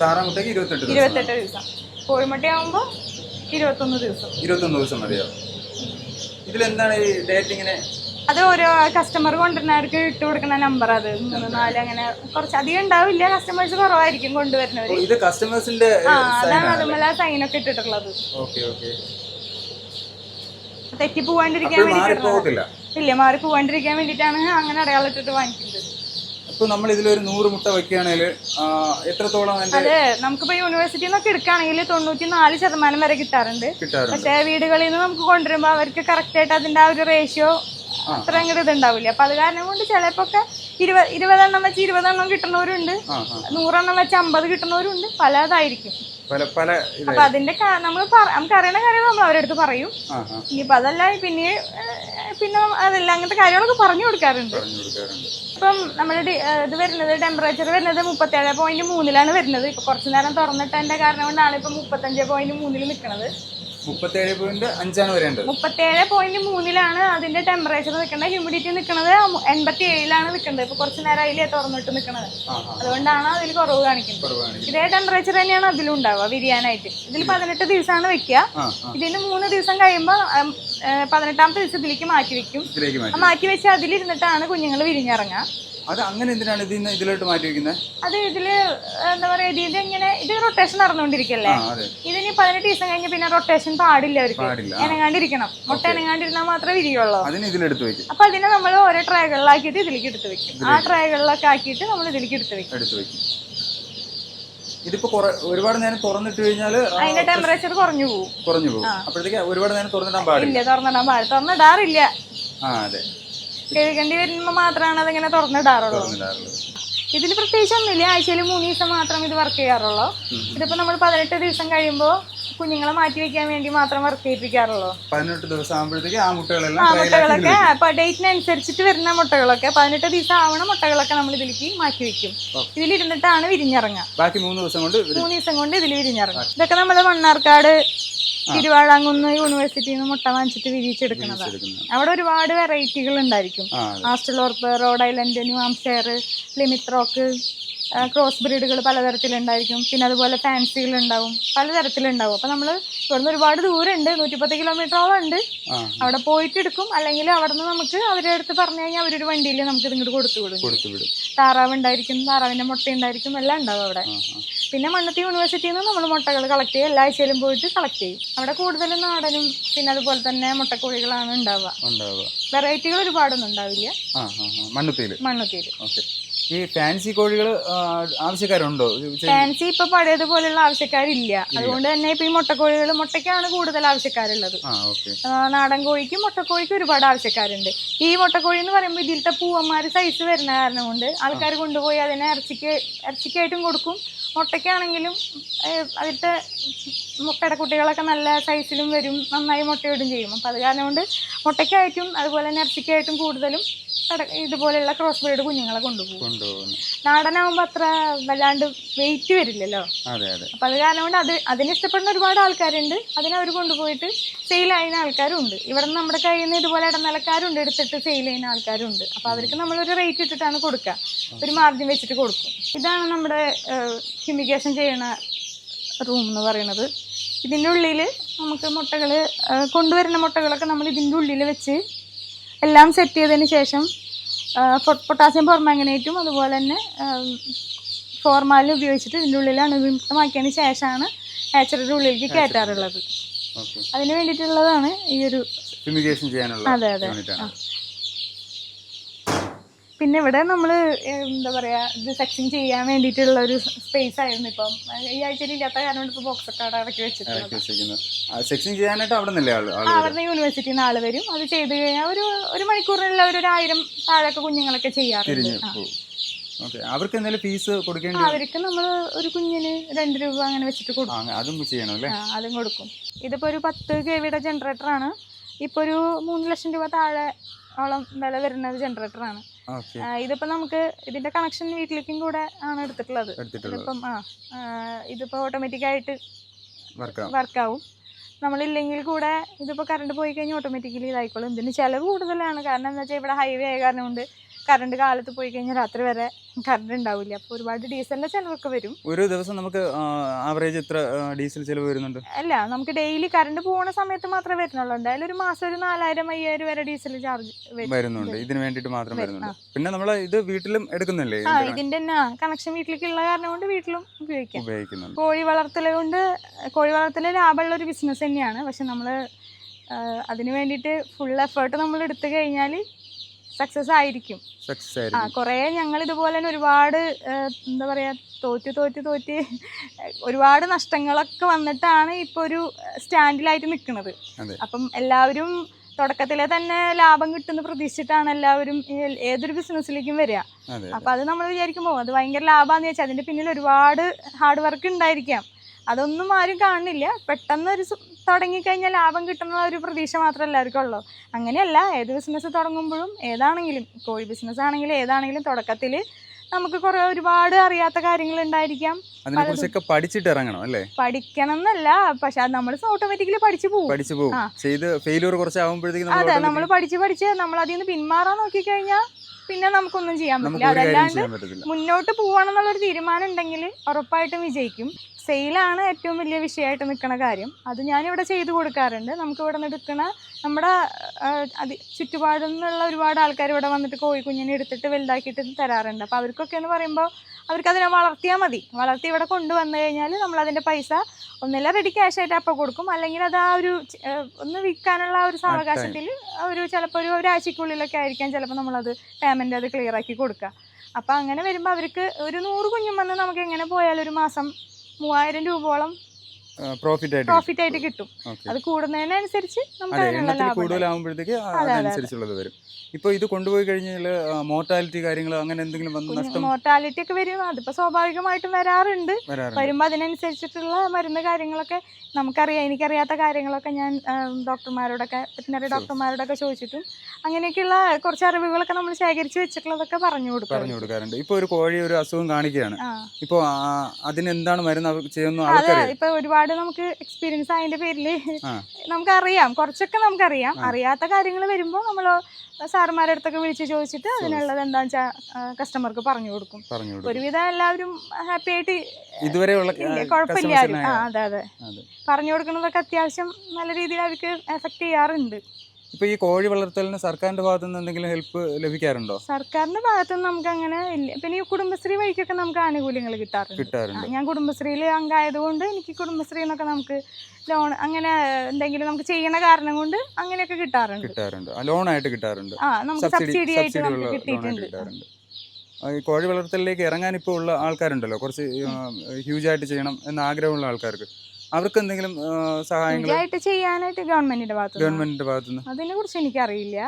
താറാമുട്ടയ്ക്ക് ഇരുപത്തെട്ട് ഇരുപത്തെട്ട് ദിവസം. കോഴിമുട്ടയാകുമ്പോൾ ഇരുപത്തൊന്ന് ദിവസം. ഇരുപത്തൊന്ന് ദിവസം മതിയോ ഇതിലെന്താണ് ഈ ഡേറ്റ് ഇങ്ങനെ? അത് ഓരോ കസ്റ്റമർ കൊണ്ടുവരുന്നവർക്ക് ഇട്ട് കൊടുക്കുന്ന നമ്പർ അത്. മൂന്ന് നാല് അങ്ങനെ കുറച്ച് അധികം ഉണ്ടാവില്ല. കസ്റ്റമേഴ്സ് കുറവായിരിക്കും കൊണ്ടുവരുന്നവര്. ഇത് കസ്റ്റമേഴ്സിന്റെ ആ അതാണ് അതുമല്ല സൈനൊക്കെ ഇട്ടിട്ടുള്ളത്. തെറ്റി പോവാണ്ടിരിക്കാൻ വേണ്ടിയിട്ടുള്ളത് ഇല്ല മാറി പോവാണ്ടിരിക്കാൻ വേണ്ടിട്ടാണ് അങ്ങനെ അടയാളം ഇട്ടിട്ട് വാങ്ങിക്കുന്നത്. അപ്പൊ നമ്മൾ ഇതിലൊരു നൂറ് മുട്ട വെക്കുകയാണെങ്കിൽ എത്രത്തോളം അതെ നമുക്കിപ്പോ യൂണിവേഴ്സിറ്റിയിൽ നിന്നൊക്കെ എടുക്കുകയാണെങ്കിൽ തൊണ്ണൂറ്റി നാല് ശതമാനം വരെ കിട്ടാറുണ്ട്. പക്ഷേ വീടുകളിൽ നിന്ന് നമുക്ക് കൊണ്ടുവരുമ്പോൾ അവർക്ക് കറക്റ്റ് ആയിട്ട് അതിന്റെ ആ ഒരു റേഷ്യോ അത്ര അങ്ങോട്ട് ഇതുണ്ടാവില്ല. അപ്പൊ അത് കാരണം കൊണ്ട് ചിലപ്പോ ഒക്കെ ഇരുപത് ഇരുപതെണ്ണം വെച്ച് ഇരുപതെണ്ണം കിട്ടുന്നവരുണ്ട്. നൂറെണ്ണം വെച്ച് അമ്പത് കിട്ടുന്നവരുണ്ട്. പലതായിരിക്കും. അപ്പൊ അതിന്റെ നമ്മൾ നമുക്ക് അറിയണ കാര്യങ്ങൾ നമ്മൾ അവരുടെ അടുത്ത് പറയും. ഇനിയിപ്പോ അതല്ല പിന്നെ പിന്നെ അതല്ല അങ്ങനത്തെ കാര്യങ്ങളൊക്കെ പറഞ്ഞു കൊടുക്കാറുണ്ട്. പറഞ്ഞു കൊടുക്കാറുണ്ട്. ഇപ്പം നമ്മുടെ ഇത് വരുന്നത് ടെമ്പറേച്ചർ വരുന്നത് മുപ്പത്തേഴ് പോയിന്റ് മൂന്നിലാണ് വരുന്നത്. ഇപ്പൊ കുറച്ചു നേരം തുറന്നിട്ടതിന്റെ കാരണം കൊണ്ടാണ് ഇപ്പൊ മുപ്പത്തഞ്ച് പോയിന്റ് മൂന്നിൽ നിൽക്കുന്നത് മുപ്പത്തേഴ് പോയിന്റ് അഞ്ചാണ് വരേണ്ടത്. മുപ്പത്തേഴ് പോയിന്റ് മൂന്നിലാണ് അതിന്റെ ടെമ്പറേച്ചർ നിൽക്കുന്നത് ഹ്യൂമിഡിറ്റി നിൽക്കുന്നത് എൺപത്തി ഏഴിലാണ് നിൽക്കുന്നത് ഇപ്പൊ കുറച്ചു നേരം അതിലേ തുറന്നിട്ട് നിൽക്കുന്നത് അതുകൊണ്ടാണ് അതിൽ കുറവ് കാണിക്കുന്നത്. ഇതേ ടെമ്പറേച്ചർ തന്നെയാണ് അതിലും ഉണ്ടാവുക വിരിയാനായിട്ട്. ഇതിൽ പതിനെട്ട് ദിവസമാണ് വെക്കുക. ഇതിന് ഇതിൽ മൂന്ന് ദിവസം കഴിയുമ്പോൾ പതിനെട്ടാമത്തെ ദിവസം ഇതിലേക്ക് മാറ്റി വെക്കും മാറ്റി വെച്ച് അതിലിരുന്നിട്ടാണ് കുഞ്ഞുങ്ങൾ വിരിഞ്ഞിറങ്ങുക അത് അങ്ങനെ എന്തിനാണ് ഇതിന്ന് ഇതിലോട്ട് മാറ്റി വെക്കുന്നത് അത് ഇതിൽ എന്താ പറയാ ഇത് ഇങ്ങനെ ഇത് റൊട്ടേഷൻ നടന്നുകൊണ്ടിരിക്കല്ലേ? ഇതിന് പതിനെട്ട് ദിവസം കഴിഞ്ഞ് പിന്നെ റൊട്ടേഷൻ പാടില്ല അവർക്ക്. ഇണങ്ങാണ്ടിരിക്കണം മുട്ട ഇണങ്ങാണ്ടിരുന്നാൽ മാത്രമേ വിരിയുള്ളൂ. അതിന് ഇതിലെടുത്ത് വെക്കും. അപ്പൊ അതിനെ നമ്മൾ ഓരോ ട്രൈകളിലാക്കിയിട്ട് ഇതിലേക്ക് എടുത്ത് വെക്കും. ആ ട്രൈകളിലൊക്കെ ആക്കിയിട്ട് നമ്മൾ ഇതിലേക്ക് എടുത്ത് വെക്കും. എടുത്ത് വെക്കും. ഇതിപ്പോ ഒരുപാട് നേരം തുറന്നിട്ട് കഴിഞ്ഞാൽ അതിന്റെ ടെമ്പറേച്ചർ കുറഞ്ഞു പോകും കുറഞ്ഞു പോകും അപ്പോഴത്തേക്ക് ഒരുപാട് നേരം തുറന്നിടാൻ പാടില്ല. തുറന്നിടാൻ പാടില്ല. തുറന്നിടാറില്ല. ആ അതെ. കഴുകേണ്ടി വരുമ്പോ മാത്രമാണ് അതിങ്ങനെ തുറന്നിടാറുള്ളൂ. ഇതിൽ പ്രത്യേകിച്ച് ഒന്നുമില്ല. ആഴ്ചയിൽ മൂന്ന് ദിവസം മാത്രം ഇത് വർക്ക് ചെയ്യാറുള്ളൂ. ഇതിപ്പോ നമ്മൾ പതിനെട്ട് ദിവസം കഴിയുമ്പോൾ കുഞ്ഞുങ്ങളെ മാറ്റി വെക്കാൻ വേണ്ടി മാത്രം വർക്ക് ചെയ്യിപ്പിക്കാറുള്ളൂ. പതിനെട്ട് ദിവസം ആകുമ്പോഴത്തേക്ക് ആ മുട്ടകളെല്ലാം ആ ട്രയലാക്കി മുട്ടകളൊക്കെ അപ്പൊ ഡേറ്റിനനുസരിച്ചിട്ട് വരുന്ന മുട്ടകളൊക്കെ പതിനെട്ട് ദിവസം ആവണ മുട്ടകളൊക്കെ നമ്മൾ ഇതിലേക്ക് മാറ്റി വെക്കും. ഇതിലിരുന്നിട്ടാണ് വിരിഞ്ഞിറങ്ങുക ബാക്കി മൂന്ന് ദിവസം കൊണ്ട് മൂന്ന് ദിവസം കൊണ്ട് ഇതിൽ വിരിഞ്ഞിറങ്ങും. ഇതൊക്കെ നമ്മൾ മണ്ണാർക്കാട് തിരുവാഴാങ്കുന്ന് യൂണിവേഴ്സിറ്റിയിൽ നിന്ന് മുട്ട വാങ്ങിച്ചിട്ട് വിരിയിച്ചെടുക്കുന്നത്. അവിടെ ഒരുപാട് വെറൈറ്റികൾ ഉണ്ടായിരിക്കും. Australorp Rhode Island New Hampshire Rock cross ബ്രീഡുകൾ പലതരത്തിലുണ്ടായിരിക്കും. പിന്നെ അതുപോലെ ഫാൻസികൾ ഉണ്ടാവും. പലതരത്തിലുണ്ടാവും. അപ്പോൾ നമ്മൾ ഇവിടുന്ന് ഒരുപാട് ദൂരമുണ്ട്. നൂറ്റിപ്പത്ത് കിലോമീറ്ററോളം ഉണ്ട്. അവിടെ പോയിട്ട് എടുക്കും അല്ലെങ്കിൽ അവിടെ നിന്ന് നമുക്ക് അവരുടെ അടുത്ത് പറഞ്ഞു കഴിഞ്ഞാൽ അവരൊരു വണ്ടിയിൽ നമുക്ക് ഇതിങ്ങോട്ട് ഇങ്ങോട്ട് കൊടുത്തു വിടും. താറാവ് ഉണ്ടായിരിക്കും താറാവിന്റെ മുട്ട ഉണ്ടായിരിക്കും എല്ലാം ഉണ്ടാവും അവിടെ. പിന്നെ മണ്ണത്തി യൂണിവേഴ്സിറ്റിയിൽ നിന്ന് നമ്മൾ മുട്ടകൾ കളക്ട് ചെയ്യും. എല്ലാ ആഴ്ചയിലും പോയിട്ട് കളക്ട് ചെയ്യും. അവിടെ കൂടുതലും നാടനും പിന്നെ അതുപോലെ തന്നെ മുട്ടക്കോഴികളാണ് ഉണ്ടാവുക. വെറൈറ്റികൾ ഒരുപാടൊന്നും ഉണ്ടാവില്ല. മണ്ണുത്തിയിൽ മണ്ണുത്തിയിൽ ഓക്കെ. ഈ ഫാൻസി കോഴികൾ ആവശ്യക്കാരുണ്ടോ? ഫാൻസി ഇപ്പൊ പഴയതുപോലെയുള്ള ആവശ്യക്കാരില്ല. അതുകൊണ്ട് തന്നെ ഇപ്പൊ ഈ മുട്ടക്കോഴികൾ മുട്ടയ്ക്കാണ് കൂടുതൽ ആവശ്യക്കാരുള്ളത്. നാടൻ കോഴിക്കും മുട്ടക്കോഴിക്കും ഒരുപാട് ആവശ്യക്കാരുണ്ട്. ഈ മുട്ടക്കോഴി എന്ന് പറയുമ്പോൾ ഇതിലത്തെ പൂവന്മാർ സൈസ് വരുന്ന കാരണം കൊണ്ട് ആൾക്കാർ കൊണ്ടുപോയി അതിനെ ഇറച്ചിക്ക് ഇറച്ചിക്കായിട്ടും കൊടുക്കും. മുട്ടയ്ക്കാണെങ്കിലും അതിലത്തെ മുട്ടയുടെ നല്ല സൈസിലും വരും. നന്നായി മുട്ടയിടും ചെയ്യും. അപ്പം അത് കാരണം കൊണ്ട് മുട്ടയ്ക്കായിട്ടും അതുപോലെ തന്നെ ഇറച്ചിക്കായിട്ടും കൂടുതലും കട- ഇതുപോലെയുള്ള ക്രോസ് ബ്രീഡ് കുഞ്ഞുങ്ങളെ കൊണ്ടുപോകും. കൊണ്ടുപോകുന്നു. നാടനാകുമ്പോൾ അത്ര വല്ലാണ്ട് വെയിറ്റ് വരില്ലല്ലോ? അതെ അതെ. അപ്പം അത് കാരണം കൊണ്ട് അത് അതിന് ഇഷ്ടപ്പെടുന്ന ഒരുപാട് ആൾക്കാരുണ്ട്. അതിനെ അവർ കൊണ്ടുപോയിട്ട് സെയിൽ ആയിരുന്ന ആൾക്കാരും ഉണ്ട് ഇവിടെ നിന്ന് നമ്മുടെ കയ്യിൽ നിന്ന് ഇതുപോലെ ഇടനിലക്കാരുണ്ട് എടുത്തിട്ട് സെയിൽ ചെയ്യുന്ന ആൾക്കാരും ഉണ്ട് അപ്പോൾ അവർക്ക് നമ്മളൊരു റേറ്റ് ഇട്ടിട്ടാണ് കൊടുക്കുക. ഒരു മാർജിൻ വെച്ചിട്ട് കൊടുക്കും. ഇതാണ് നമ്മുടെ ഹ്യൂമിഗേഷൻ ചെയ്യുന്ന റൂം എന്ന് പറയുന്നത്. ഇതിന്റെ ഉള്ളിൽ നമുക്ക് മുട്ടകൾ കൊണ്ടുവരുന്ന മുട്ടകളൊക്കെ നമ്മൾ ഇതിന്റെ ഉള്ളിൽ വെച്ച് എല്ലാം സെറ്റ് ചെയ്തതിന് ശേഷം പൊട്ടാസ്യം ഫോർമാങ്ങനേറ്റും അതുപോലെ തന്നെ ഫോർമാലും ഉപയോഗിച്ചിട്ട് ഇതിന്റെ ഉള്ളിൽ അണുവിമുക്തമാക്കിയതിന് ശേഷമാണ് നാച്ചുറൽ ഉള്ളിലേക്ക് കയറ്റാറുള്ളത്. അതിന് വേണ്ടിയിട്ടുള്ളതാണ് ഈ ഒരു അതെ അതെ. പിന്നെ ഇവിടെ നമ്മൾ എന്താ പറയുക ഇത് സെക്ഷൻ ചെയ്യാൻ വേണ്ടിയിട്ടുള്ള ഒരു സ്പേസ് ആയിരുന്നു ഇപ്പം. ഈ ആഴ്ചയിൽ ഇല്ലാത്ത കാരണം ഇപ്പോൾ ബോക്സ് ഒക്കെ അവിടെ ഇറക്കി വെച്ചിട്ടുണ്ട്. സെക്ഷൻ ചെയ്യാനായിട്ട് അവിടെ അവിടുന്ന് യൂണിവേഴ്സിറ്റിയിൽ നിന്ന് ആൾ വരും. അത് ചെയ്ത് കഴിഞ്ഞാൽ ഒരു ഒരു മണിക്കൂറിനുള്ള ഒരു ആയിരം താഴൊക്കെ കുഞ്ഞുങ്ങളൊക്കെ ചെയ്യാറുണ്ട്. അവർക്ക് എന്തെങ്കിലും ഫീസ് കൊടുക്കേണ്ടി അവർക്ക് നമ്മൾ ഒരു കുഞ്ഞിന് രണ്ട് രൂപ അങ്ങനെ വെച്ചിട്ട് കൊടുക്കും. അതും ചെയ്യണം അല്ലേ? അതും കൊടുക്കും. ഇതിപ്പോ ഒരു പത്ത് കെ വിയുടെ ജനറേറ്റർ ആണ്. ഇപ്പൊ ഒരു മൂന്ന് ലക്ഷം രൂപ താഴെ ഓളം വില വരുന്ന ഒരു ജനറേറ്റർ ആണ്. ഇതിപ്പോ നമുക്ക് ഇതിന്റെ കണക്ഷൻ വീട്ടിലേക്കും കൂടെ ആണ് എടുത്തിട്ടുള്ളത്. ഇതിപ്പം ആ ഇതിപ്പോ ഓട്ടോമാറ്റിക് ആയിട്ട് വർക്കാം വർക്കാവും നമ്മളില്ലെങ്കിൽ കൂടെ ഇതിപ്പോ കറണ്ട് പോയി കഴിഞ്ഞാൽ ഓട്ടോമാറ്റിക്കലി ഇതായിക്കോളും. ഇതിന് ചെലവ് കൂടുതലാണ്. കാരണം എന്താ വെച്ചാൽ ഇവിടെ ഹൈവേ ആയ കാരണം കൊണ്ട് കറണ്ട് കാലത്ത് പോയി കഴിഞ്ഞാൽ രാത്രി വരെ കറണ്ട് ഉണ്ടാവില്ല. അപ്പോൾ ഒരുപാട് ഡീസലിന്റെ ചിലവൊക്കെ വരും. ഒരു ദിവസം നമുക്ക് ആവറേജ് എത്ര ഡീസൽ ചെലവ് വരുന്നുണ്ട്? അല്ല നമുക്ക് ഡെയിലി കറണ്ട് പോകുന്ന സമയത്ത് മാത്രമേ വരുന്നുള്ളൂ. എന്തായാലും ഒരു മാസം ഒരു നാലായിരം അയ്യായിരം വരെ ഡീസൽ ചാർജ് വരും. വരുന്നുണ്ട്. ഇതിന് വേണ്ടിയിട്ട് മാത്രം വരുന്നുണ്ട്. പിന്നെ നമ്മൾ ഇത് വീട്ടിലും എടുക്കുന്നില്ലേ? ആ ഇതിന് ഇതിന്റെ തന്നെ കണക്ഷൻ വീട്ടിലേക്കുള്ള കാരണം കൊണ്ട് വീട്ടിലും ഉപയോഗിക്കാം. ഉപയോഗിക്കുന്നുണ്ട്. കോഴി വളർത്തൽ കൊണ്ട് കോഴി വളർത്തൽ ലാഭമുള്ള ഒരു ബിസിനസ് തന്നെയാണ്. പക്ഷെ നമ്മൾ അതിന് വേണ്ടിയിട്ട് ഫുൾ എഫേർട്ട് നമ്മൾ എടുത്തു കഴിഞ്ഞാൽ സക്സസ് ആയിരിക്കും. ആ കുറേ ഞങ്ങൾ ഇതുപോലെ തന്നെ ഒരുപാട് എന്താ പറയുക തോറ്റ് തോറ്റ് തോറ്റ് ഒരുപാട് നഷ്ടങ്ങളൊക്കെ വന്നിട്ടാണ് ഇപ്പോൾ ഒരു സ്റ്റാൻഡിലായിട്ട് നിൽക്കുന്നത്. അപ്പം എല്ലാവരും തുടക്കത്തിലെ തന്നെ ലാഭം കിട്ടുന്ന പ്രതീക്ഷിച്ചിട്ടാണ് എല്ലാവരും ഏതൊരു ബിസിനസ്സിലേക്കും വരിക. അപ്പൊ അത് നമ്മൾ വിചാരിക്കുമ്പോൾ അത് ഭയങ്കര ലാഭമാണെന്ന് വെച്ചാൽ അതിന്റെ പിന്നിൽ ഒരുപാട് ഹാർഡ് വർക്ക് ഉണ്ടായിരിക്കാം. അതൊന്നും ആരും കാണുന്നില്ല. പെട്ടെന്ന് ഒരു തുടങ്ങിക്കഴിഞ്ഞാൽ ലാഭം കിട്ടുന്ന ഒരു പ്രതീക്ഷ മാത്രമേ എല്ലാവർക്കും ഉള്ളൂ അങ്ങനെയല്ല ഏത് ബിസിനസ് തുടങ്ങുമ്പോഴും ഏതാണെങ്കിലും കോഴി ബിസിനസ് ആണെങ്കിലും ഏതാണെങ്കിലും തുടക്കത്തിൽ നമുക്ക് കുറേ ഒരുപാട് അറിയാത്ത കാര്യങ്ങൾ ഉണ്ടായിരിക്കാം. അതിനെ കുറിച്ചൊക്കെ പഠിച്ചിട്ട് ഇറങ്ങണം അല്ലേ? പഠിക്കണം എന്നല്ല പക്ഷെ അത് നമ്മൾ ഓട്ടോമാറ്റിക്കലി പഠിച്ചു പോകും പഠിച്ചു പോകും. ചെയ്ത് ഫെയിലിയർ കുറച്ച് ആകുമ്പോഴത്തേക്ക് അതെ നമ്മൾ നമ്മൾ പഠിച്ച് പഠിച്ച് നമ്മൾ അതിൽ നിന്ന് പിന്മാറാൻ നോക്കിക്കഴിഞ്ഞാൽ പിന്നെ നമുക്കൊന്നും ചെയ്യാൻ പറ്റില്ല. ഒരു അതല്ലാണ്ട് മുന്നോട്ട് പോവണം എന്നുള്ളൊരു തീരുമാനം ഉണ്ടെങ്കിൽ ഉറപ്പായിട്ടും വിജയിക്കും. സെയിലാണ് ഏറ്റവും വലിയ വിഷയമായിട്ട് നിൽക്കുന്ന കാര്യം. അത് ഞാനിവിടെ ചെയ്തു കൊടുക്കാറുണ്ട്. നമുക്ക് ഇവിടെ നിന്ന് എടുക്കണ നമ്മുടെ അത് ചുറ്റുപാടിൽ നിന്നുള്ള ഒരുപാട് ആൾക്കാർ ഇവിടെ വന്നിട്ട് കോഴിക്കുഞ്ഞിനെ എടുത്തിട്ട് വലുതാക്കിയിട്ട് തരാറുണ്ട്. അപ്പോൾ അവർക്കൊക്കെ എന്ന് പറയുമ്പോൾ അവർക്ക് അതിനെ വളർത്തിയാൽ മതി. വളർത്തി ഇവിടെ കൊണ്ടുവന്നു കഴിഞ്ഞാൽ നമ്മളതിന്റെ പൈസ ഒന്നില്ല റെഡി ക്യാഷ് ആയിട്ട് അപ്പോൾ കൊടുക്കും. അല്ലെങ്കിൽ അത് ആ ഒരു ഒന്ന് വിൽക്കാനുള്ള ആ ഒരു സാവകാശത്തിൽ ഒരു ചിലപ്പോൾ ഒരു ഒരാഴ്ചക്കുള്ളിലൊക്കെ ആയിരിക്കാം ചിലപ്പോൾ നമ്മളത് പേയ്മെന്റ് അത് ക്ലിയർ ആക്കി കൊടുക്കുക അപ്പോൾ അങ്ങനെ വരുമ്പോൾ അവർക്ക് ഒരു നൂറ് കുഞ്ഞും വന്ന് നമുക്ക് എങ്ങനെ പോയാലും ഒരു മാസം മൂവായിരം രൂപയോളം പ്രോഫിറ്റ് ആയിട്ട് പ്രോഫിറ്റ് ആയിട്ട് കിട്ടും. അത് കൂടുന്നതിനനുസരിച്ച് നമുക്ക് അതിനുള്ള ലാഭം. കൂടുതലാകുമ്പോഴത്തേക്ക്. അതനുസരിച്ചുള്ളത് വരും. ഇപ്പോൾ ഇത് കൊണ്ടുപോയി കഴിഞ്ഞാൽ മോർട്ടാലിറ്റി കാര്യങ്ങൾ അങ്ങനെ എന്തെങ്കിലും വന്ന് നഷ്ടം മോർട്ടാലിറ്റി ഒക്കെ വരും. അതിപ്പോൾ സ്വാഭാവികമായിട്ടും വരാറുണ്ട്. വരുമ്പോൾ അതിനനുസരിച്ചിട്ടുള്ള മരുന്ന് കാര്യങ്ങളൊക്കെ നമുക്കറിയാം. എനിക്കറിയാത്ത കാര്യങ്ങളൊക്കെ ഞാൻ ഡോക്ടർമാരോടൊക്കെ വെറ്റിനറി ഡോക്ടർമാരോടൊക്കെ ചോദിച്ചിട്ടും അങ്ങനെയൊക്കെയുള്ള കുറച്ച് അറിവുകളൊക്കെ നമ്മൾ ശേഖരിച്ച് വെച്ചിട്ടുള്ളതൊക്കെ പറഞ്ഞു കൊടുക്കും പറഞ്ഞു കൊടുക്കാറുണ്ട്. ഇപ്പൊ ഒരു കോഴി ഒരു അസുഖം കാണിക്കുകയാണ്. ഇപ്പോൾ ഇപ്പൊ അതിനെന്താണ് മരുന്ന് ചെയ്യുന്നു ഒരുപാട് അവർക്കറിയാം ഇപ്പൊ ഒരുപാട് നമുക്ക് എക്സ്പീരിയൻസ് ആയതിന്റെ പേരിൽ നമുക്കറിയാം. കുറച്ചൊക്കെ നമുക്കറിയാം. അറിയാത്ത കാര്യങ്ങൾ വരുമ്പോൾ നമ്മൾ സാറുമാരുടെ അടുത്തൊക്കെ വിളിച്ച് ചോദിച്ചിട്ട് അതിനുള്ളത് എന്താ വെച്ചാൽ കസ്റ്റമർക്ക് പറഞ്ഞു കൊടുക്കും. ഒരുവിധം എല്ലാവരും ഹാപ്പി ആയിട്ട് ഇതുവരെയുള്ള കുഴപ്പമില്ല. അതെ അതെ. പറഞ്ഞു കൊടുക്കുന്നതൊക്കെ അത്യാവശ്യം നല്ല രീതിയിൽ അവർക്ക് എഫക്ട് ചെയ്യാറുണ്ട്. ഇപ്പൊ ഈ കോഴി വളർത്തലിന് സർക്കാരിന്റെ ഭാഗത്തു നിന്ന് എന്തെങ്കിലും ഹെൽപ്പ് ലഭിക്കാറുണ്ടോ? സർക്കാരിന്റെ ഭാഗത്തുനിന്ന് നമുക്ക് അങ്ങനെ ഇല്ല. പിന്നെ ഈ കുടുംബശ്രീ വഴിക്കൊക്കെ നമുക്ക് ആനുകൂല്യങ്ങൾ കിട്ടാറുണ്ട്. കിട്ടാറുണ്ട്. ഞാൻ കുടുംബശ്രീയിൽ അംഗമായതുകൊണ്ട് എനിക്ക് കുടുംബശ്രീ എന്നൊക്കെ നമുക്ക് ലോൺ അങ്ങനെ എന്തെങ്കിലും നമുക്ക് ചെയ്യണ കാരണം കൊണ്ട് അങ്ങനെയൊക്കെ കിട്ടാറുണ്ട്. കിട്ടാറുണ്ട്. ലോൺ ആയിട്ട് കിട്ടാറുണ്ട്. ആ നമുക്ക് സബ്സിഡി ആയിട്ട് നമുക്ക് കിട്ടിയിട്ടുണ്ട്. ഈ കോഴി വളർത്തലിലേക്ക് ഇറങ്ങാൻ ഇപ്പോൾ ഉള്ള ആൾക്കാരുണ്ടല്ലോ? കുറച്ച് ഹ്യൂജ് ആയിട്ട് ചെയ്യണം എന്ന ആഗ്രഹമുള്ള ആൾക്കാർക്ക്. അവർക്ക് എന്തെങ്കിലും സഹായങ്ങൾ ചെയ്യാനായിട്ട് ഗവൺമെന്റിന്റെ ഭാഗത്ത് ഗവൺമെന്റിന്റെ ഭാഗത്തുനിന്ന്. അതിനെ കുറിച്ച് എനിക്കറിയില്ല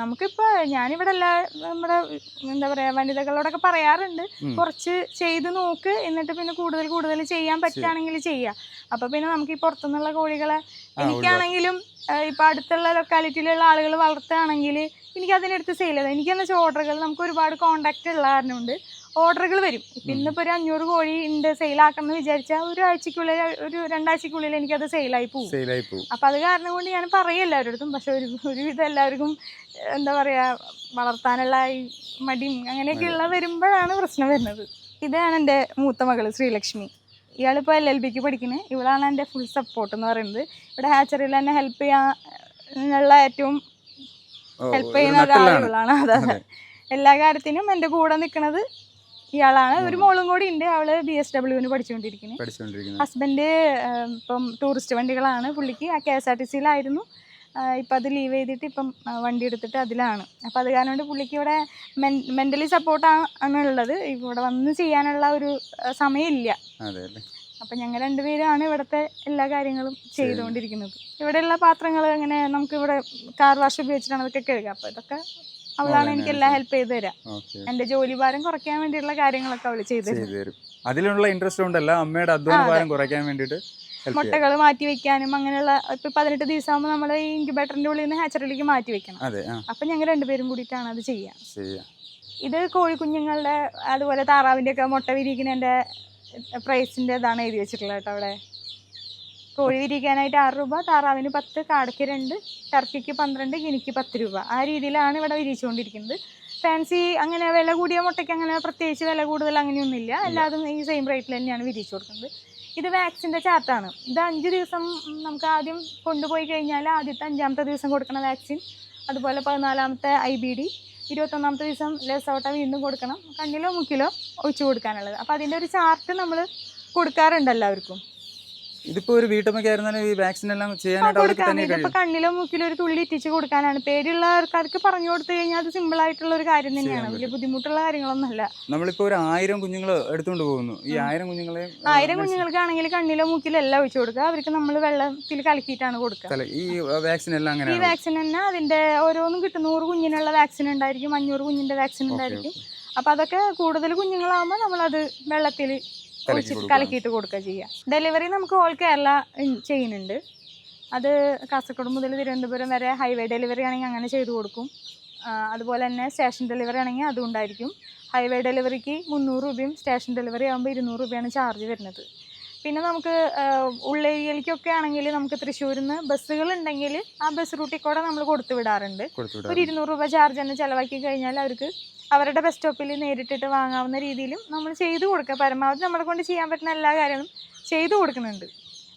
നമുക്കിപ്പോ ഞാനിവിടെ എല്ലാ നമ്മുടെ എന്താ പറയാ വനിതകളോടൊക്കെ പറയാറുണ്ട്. കുറച്ച് ചെയ്ത് നോക്ക് എന്നിട്ട് പിന്നെ കൂടുതൽ കൂടുതൽ ചെയ്യാൻ പറ്റുകയാണെങ്കിൽ ചെയ്യാം. അപ്പൊ പിന്നെ നമുക്ക് ഈ പുറത്തുനിന്നുള്ള കോഴികളെ എനിക്കാണെങ്കിലും ഇപ്പൊ അടുത്തുള്ള ലൊക്കാലിറ്റിയിലുള്ള ആളുകൾ വളർത്തുകയാണെങ്കിൽ എനിക്ക് അതിനെടുത്ത് സെയിൽ ചെയ്താൽ എനിക്കെന്ന് വെച്ചാൽ ഓർഡറുകൾ നമുക്ക് ഒരുപാട് കോൺടാക്റ്റ് ഉള്ള കാരണം കൊണ്ട് ഓർഡറുകൾ വരും. ഇന്നിപ്പോൾ ഇന്നിപ്പോ ഒരു അഞ്ഞൂറ് കോഴി ഉണ്ട് സെയിലാക്കണം എന്ന് വിചാരിച്ചാൽ ഒരു ആഴ്ചക്കുള്ളിൽ ഒരു രണ്ടാഴ്ചക്കുള്ളിൽ എനിക്കത് സെയിലായി പോകും സെയിലായി പോകും അപ്പം അത് കാരണം കൊണ്ട് ഞാൻ പറയും എല്ലാവരോടും പക്ഷെ ഒരു ഒരുവിധം എല്ലാവർക്കും എന്താ പറയുക വളർത്താനുള്ള ഈ മടിയും അങ്ങനെയൊക്കെയുള്ള വരുമ്പോഴാണ് പ്രശ്നം വരുന്നത്. ഇതാണ് എന്റെ മൂത്ത മകൾ ശ്രീലക്ഷ്മി. ഇയാളിപ്പോൾ എൽ എൽ ബിക്ക് പഠിക്കുന്നത് ഇവളാണ് എന്റെ ഫുൾ സപ്പോർട്ട് എന്ന് പറയുന്നത്. ഇവിടെ ഹാച്ചറിയിൽ എന്നെ ഹെൽപ്പ് ചെയ്യാനുള്ള ഏറ്റവും ഹെൽപ്പ് ചെയ്യുന്ന ഒരാളുകളാണ് അതെ. എല്ലാ കാര്യത്തിനും എന്റെ കൂടെ നിൽക്കുന്നത് ഇയാളാണ്. ഒരു മോളും കൂടി ഉണ്ട്. അവൾ ബി എസ് ഡബ്ല്യുവിന് പഠിച്ചുകൊണ്ടിരിക്കുന്നത് ഹസ്ബൻഡ് ഇപ്പം ടൂറിസ്റ്റ് വണ്ടികളാണ് പുള്ളിക്ക്. ആ കെ എസ് ആർ ടി സിയിലായിരുന്നു ഇപ്പം അത് ലീവ് ചെയ്തിട്ട് ഇപ്പം വണ്ടി എടുത്തിട്ട് അതിലാണ്. അപ്പം അത് കാരണം കൊണ്ട് പുള്ളിക്ക് ഇവിടെ മെന്റലി സപ്പോർട്ടാണ് ഉള്ളത്. ഇവിടെ വന്ന് ചെയ്യാനുള്ള ഒരു സമയമില്ല. അപ്പം ഞങ്ങൾ രണ്ടുപേരാണ് ഇവിടുത്തെ എല്ലാ കാര്യങ്ങളും ചെയ്തുകൊണ്ടിരിക്കുന്നത്. ഇവിടെയുള്ള പാത്രങ്ങൾ അങ്ങനെ നമുക്ക് ഇവിടെ കാർ വാഷ് ഉപയോഗിച്ചിട്ടാണ് അതൊക്കെ കഴുകുക. അപ്പോൾ ഇതൊക്കെ അവളാണ് എനിക്ക് എല്ലാം ഹെൽപ്പ് ചെയ്ത് തരാം. എന്റെ ജോലി ഭാരം കുറയ്ക്കാൻ വേണ്ടിയുള്ള കാര്യങ്ങളൊക്കെ അവൾ ചെയ്തു തരും. അതിലുള്ള ഇൻട്രസ്റ്റ് ഉണ്ടല്ല. അമ്മയുടെ അധ്വാന ഭാരം കുറയ്ക്കാൻ വേണ്ടിയിട്ട് മുട്ടകൾ മാറ്റി വെക്കാനും അങ്ങനെയുള്ള ഇപ്പം പതിനെട്ട് ദിവസമാകുമ്പോൾ നമ്മൾ ഈ ഇൻക്യുബേറ്ററിന്റെ ഉള്ളിൽ നിന്ന് ഹാച്ചറിലേക്ക് മാറ്റി വെക്കണം. അപ്പം ഞങ്ങൾ രണ്ടുപേരും കൂടിയിട്ടാണ് അത് ചെയ്യുക ചെയ്യാം. ഇത് കോഴിക്കുഞ്ഞുങ്ങളുടെ അതുപോലെ താറാവിന്റെ ഒക്കെ മുട്ട വിരിയിക്കുന്നതിന്റെ പ്രൈസിന്റെ ഇതാണ് എഴുതി വെച്ചിട്ടുള്ളത് കേട്ടോ അവിടെ. കോഴി വിരിക്കാനായിട്ട് ആറ് രൂപ താറാവിന് പത്ത് കാടയ്ക്ക് രണ്ട് ടർക്കിക്ക് പന്ത്രണ്ട് ഗിനിക്ക് പത്ത് രൂപ. ആ രീതിയിലാണ് ഇവിടെ വിരിയിച്ചുകൊണ്ടിരിക്കുന്നത്. ഫാൻസി അങ്ങനെ വില കൂടിയ മുട്ടയ്ക്ക് അങ്ങനെ പ്രത്യേകിച്ച് വില കൂടുതൽ അങ്ങനെയൊന്നുമില്ല. എല്ലാതും ഈ സെയിം റേറ്റിൽ തന്നെയാണ് വിരിച്ചു കൊടുക്കുന്നത്. ഇത് വാക്സിന്റെ ചാർട്ടാണ് ഇത് അഞ്ച് ദിവസം നമുക്ക് ആദ്യം കൊണ്ടുപോയി കഴിഞ്ഞാൽ ആദ്യത്തെ അഞ്ചാമത്തെ ദിവസം കൊടുക്കുന്ന വാക്സിൻ. അതുപോലെ പതിനാലാമത്തെ ഐ ബി ഡി ഇരുപത്തൊന്നാമത്തെ ദിവസം ലെസോട്ട വീണ്ടും കൊടുക്കണം. കണ്ണിലോ മുക്കിലോ ഒഴിച്ചു കൊടുക്കാനുള്ളത്. അപ്പോൾ അതിന്റെ ഒരു ചാർട്ട് നമ്മൾ കൊടുക്കാറുണ്ട് എല്ലാവർക്കും. ഇതിപ്പോ ഒരു വീട്ടമ്മയ്ക്കായിരുന്നാലും ഈ വാക്സിൻ എല്ലാം ചെയ്യാനായിട്ട് അവർക്ക് തന്നെ കഴിയും. കണ്ണിലോ മൂക്കിലോ ഒരു തുള്ളി ഇറ്റിച്ച് കൊടുക്കാനാണ്. പേടിയുള്ള ആൾക്കാർക്ക് പറഞ്ഞു കൊടുത്തു കഴിഞ്ഞാൽ അത് സിമ്പിൾ ആയിട്ടുള്ള ഒരു കാര്യം തന്നെയാണ്. വലിയ ബുദ്ധിമുട്ടുള്ള കാര്യങ്ങളൊന്നുമല്ല. നമ്മളിപ്പോ ഒരു ആയിരം കുഞ്ഞുങ്ങൾ എടുത്തുകൊണ്ട് പോകുന്നു. ഈ ആയിരം കുഞ്ഞുങ്ങളെ ആയിരം കുഞ്ഞുങ്ങൾക്കാണെങ്കിൽ കണ്ണിലോ മൂക്കിലോ എല്ലാം ഒഴിച്ചു കൊടുക്കുക. അവർക്ക് നമ്മൾ വെള്ളത്തിൽ കലക്കിയിട്ടാണ് കൊടുക്കുക. ഈ വാക്സിൻ എല്ലാം ഈ വാക്സിൻ തന്നെ അതിന്റെ ഓരോന്നും കിട്ടും. നൂറ് കുഞ്ഞിനുള്ള വാക്സിൻ ഉണ്ടായിരിക്കും അഞ്ഞൂറ് കുഞ്ഞിന്റെ വാക്സിൻ ഉണ്ടായിരിക്കും. അപ്പൊ അതൊക്കെ കൂടുതൽ കുഞ്ഞുങ്ങളാകുമ്പോൾ നമ്മളത് വെള്ളത്തിൽ കലക്കിയിട്ട് കൊടുക്കുക ചെയ്യുക ഡെലിവറി നമുക്ക് ഓൾ കേരള ചെയ്യുന്നുണ്ട്. അത് കാസർഗോഡ് മുതൽ തിരുവനന്തപുരം വരെ ഹൈവേ ഡെലിവറി ആണെങ്കിൽ അങ്ങനെ ചെയ്തു കൊടുക്കും. അതുപോലെ തന്നെ സ്റ്റേഷൻ ഡെലിവറി ആണെങ്കിൽ അതും ഉണ്ടായിരിക്കും. ഹൈവേ ഡെലിവറിക്ക് മുന്നൂറ് രൂപയും സ്റ്റേഷൻ ഡെലിവറി ആകുമ്പോൾ ഇരുന്നൂറ് രൂപയാണ് ചാർജ് വരുന്നത്. പിന്നെ നമുക്ക് ഉള്ളേരിയയിലേക്കൊക്കെ ആണെങ്കിൽ നമുക്ക് തൃശ്ശൂരിൽ നിന്ന് ബസ്സുകൾ ഉണ്ടെങ്കിൽ ആ ബസ് റൂട്ടിൽ കൂടെ നമ്മൾ കൊടുത്തു വിടാറുണ്ട്. ഒരു ഇരുന്നൂറ് രൂപ ചാർജ് തന്നെ ചിലവാക്കി കഴിഞ്ഞാൽ അവർക്ക് അവരുടെ ബസ് സ്റ്റോപ്പിൽ നേരിട്ടിട്ട് വാങ്ങാവുന്ന രീതിയിലും നമ്മൾ ചെയ്തു കൊടുക്കുക. പരമാവധി നമ്മളെ കൊണ്ട് ചെയ്യാൻ പറ്റുന്ന എല്ലാ കാര്യങ്ങളും ചെയ്തു കൊടുക്കുന്നുണ്ട്.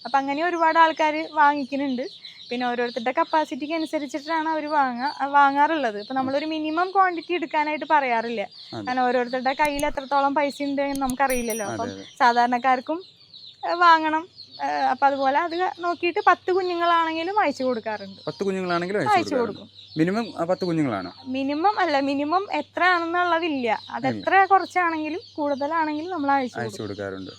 അപ്പം അങ്ങനെ ഒരുപാട് ആൾക്കാർ വാങ്ങിക്കുന്നുണ്ട്. പിന്നെ ഓരോരുത്തരുടെ കപ്പാസിറ്റിക്ക് അനുസരിച്ചിട്ടാണ് അവർ വാങ്ങാ വാങ്ങാറുള്ളത്. ഇപ്പം നമ്മളൊരു മിനിമം ക്വാണ്ടിറ്റി എടുക്കാനായിട്ട് പറയാറില്ല. കാരണം ഓരോരുത്തരുടെ കയ്യിൽ എത്രത്തോളം പൈസ ഉണ്ട് എന്ന് നമുക്കറിയില്ലല്ലോ അപ്പം സാധാരണക്കാർക്കും വാങ്ങണം. അപ്പൊ അതുപോലെ അത് നോക്കിയിട്ട് പത്ത് കുഞ്ഞുങ്ങളാണെങ്കിലും അയച്ചു കൊടുക്കാറുണ്ട്. പത്ത് കുഞ്ഞുങ്ങളാണെങ്കിലും അയച്ചു കൊടുക്കും. മിനിമം പത്ത് കുഞ്ഞുങ്ങളാണ്? മിനിമം അല്ല മിനിമം എത്ര ആണെന്നുള്ളതില്ല അത് എത്ര കുറച്ചാണെങ്കിലും കൂടുതലാണെങ്കിലും നമ്മൾ അയച്ചു അയച്ചു കൊടുക്കാറുണ്ട്.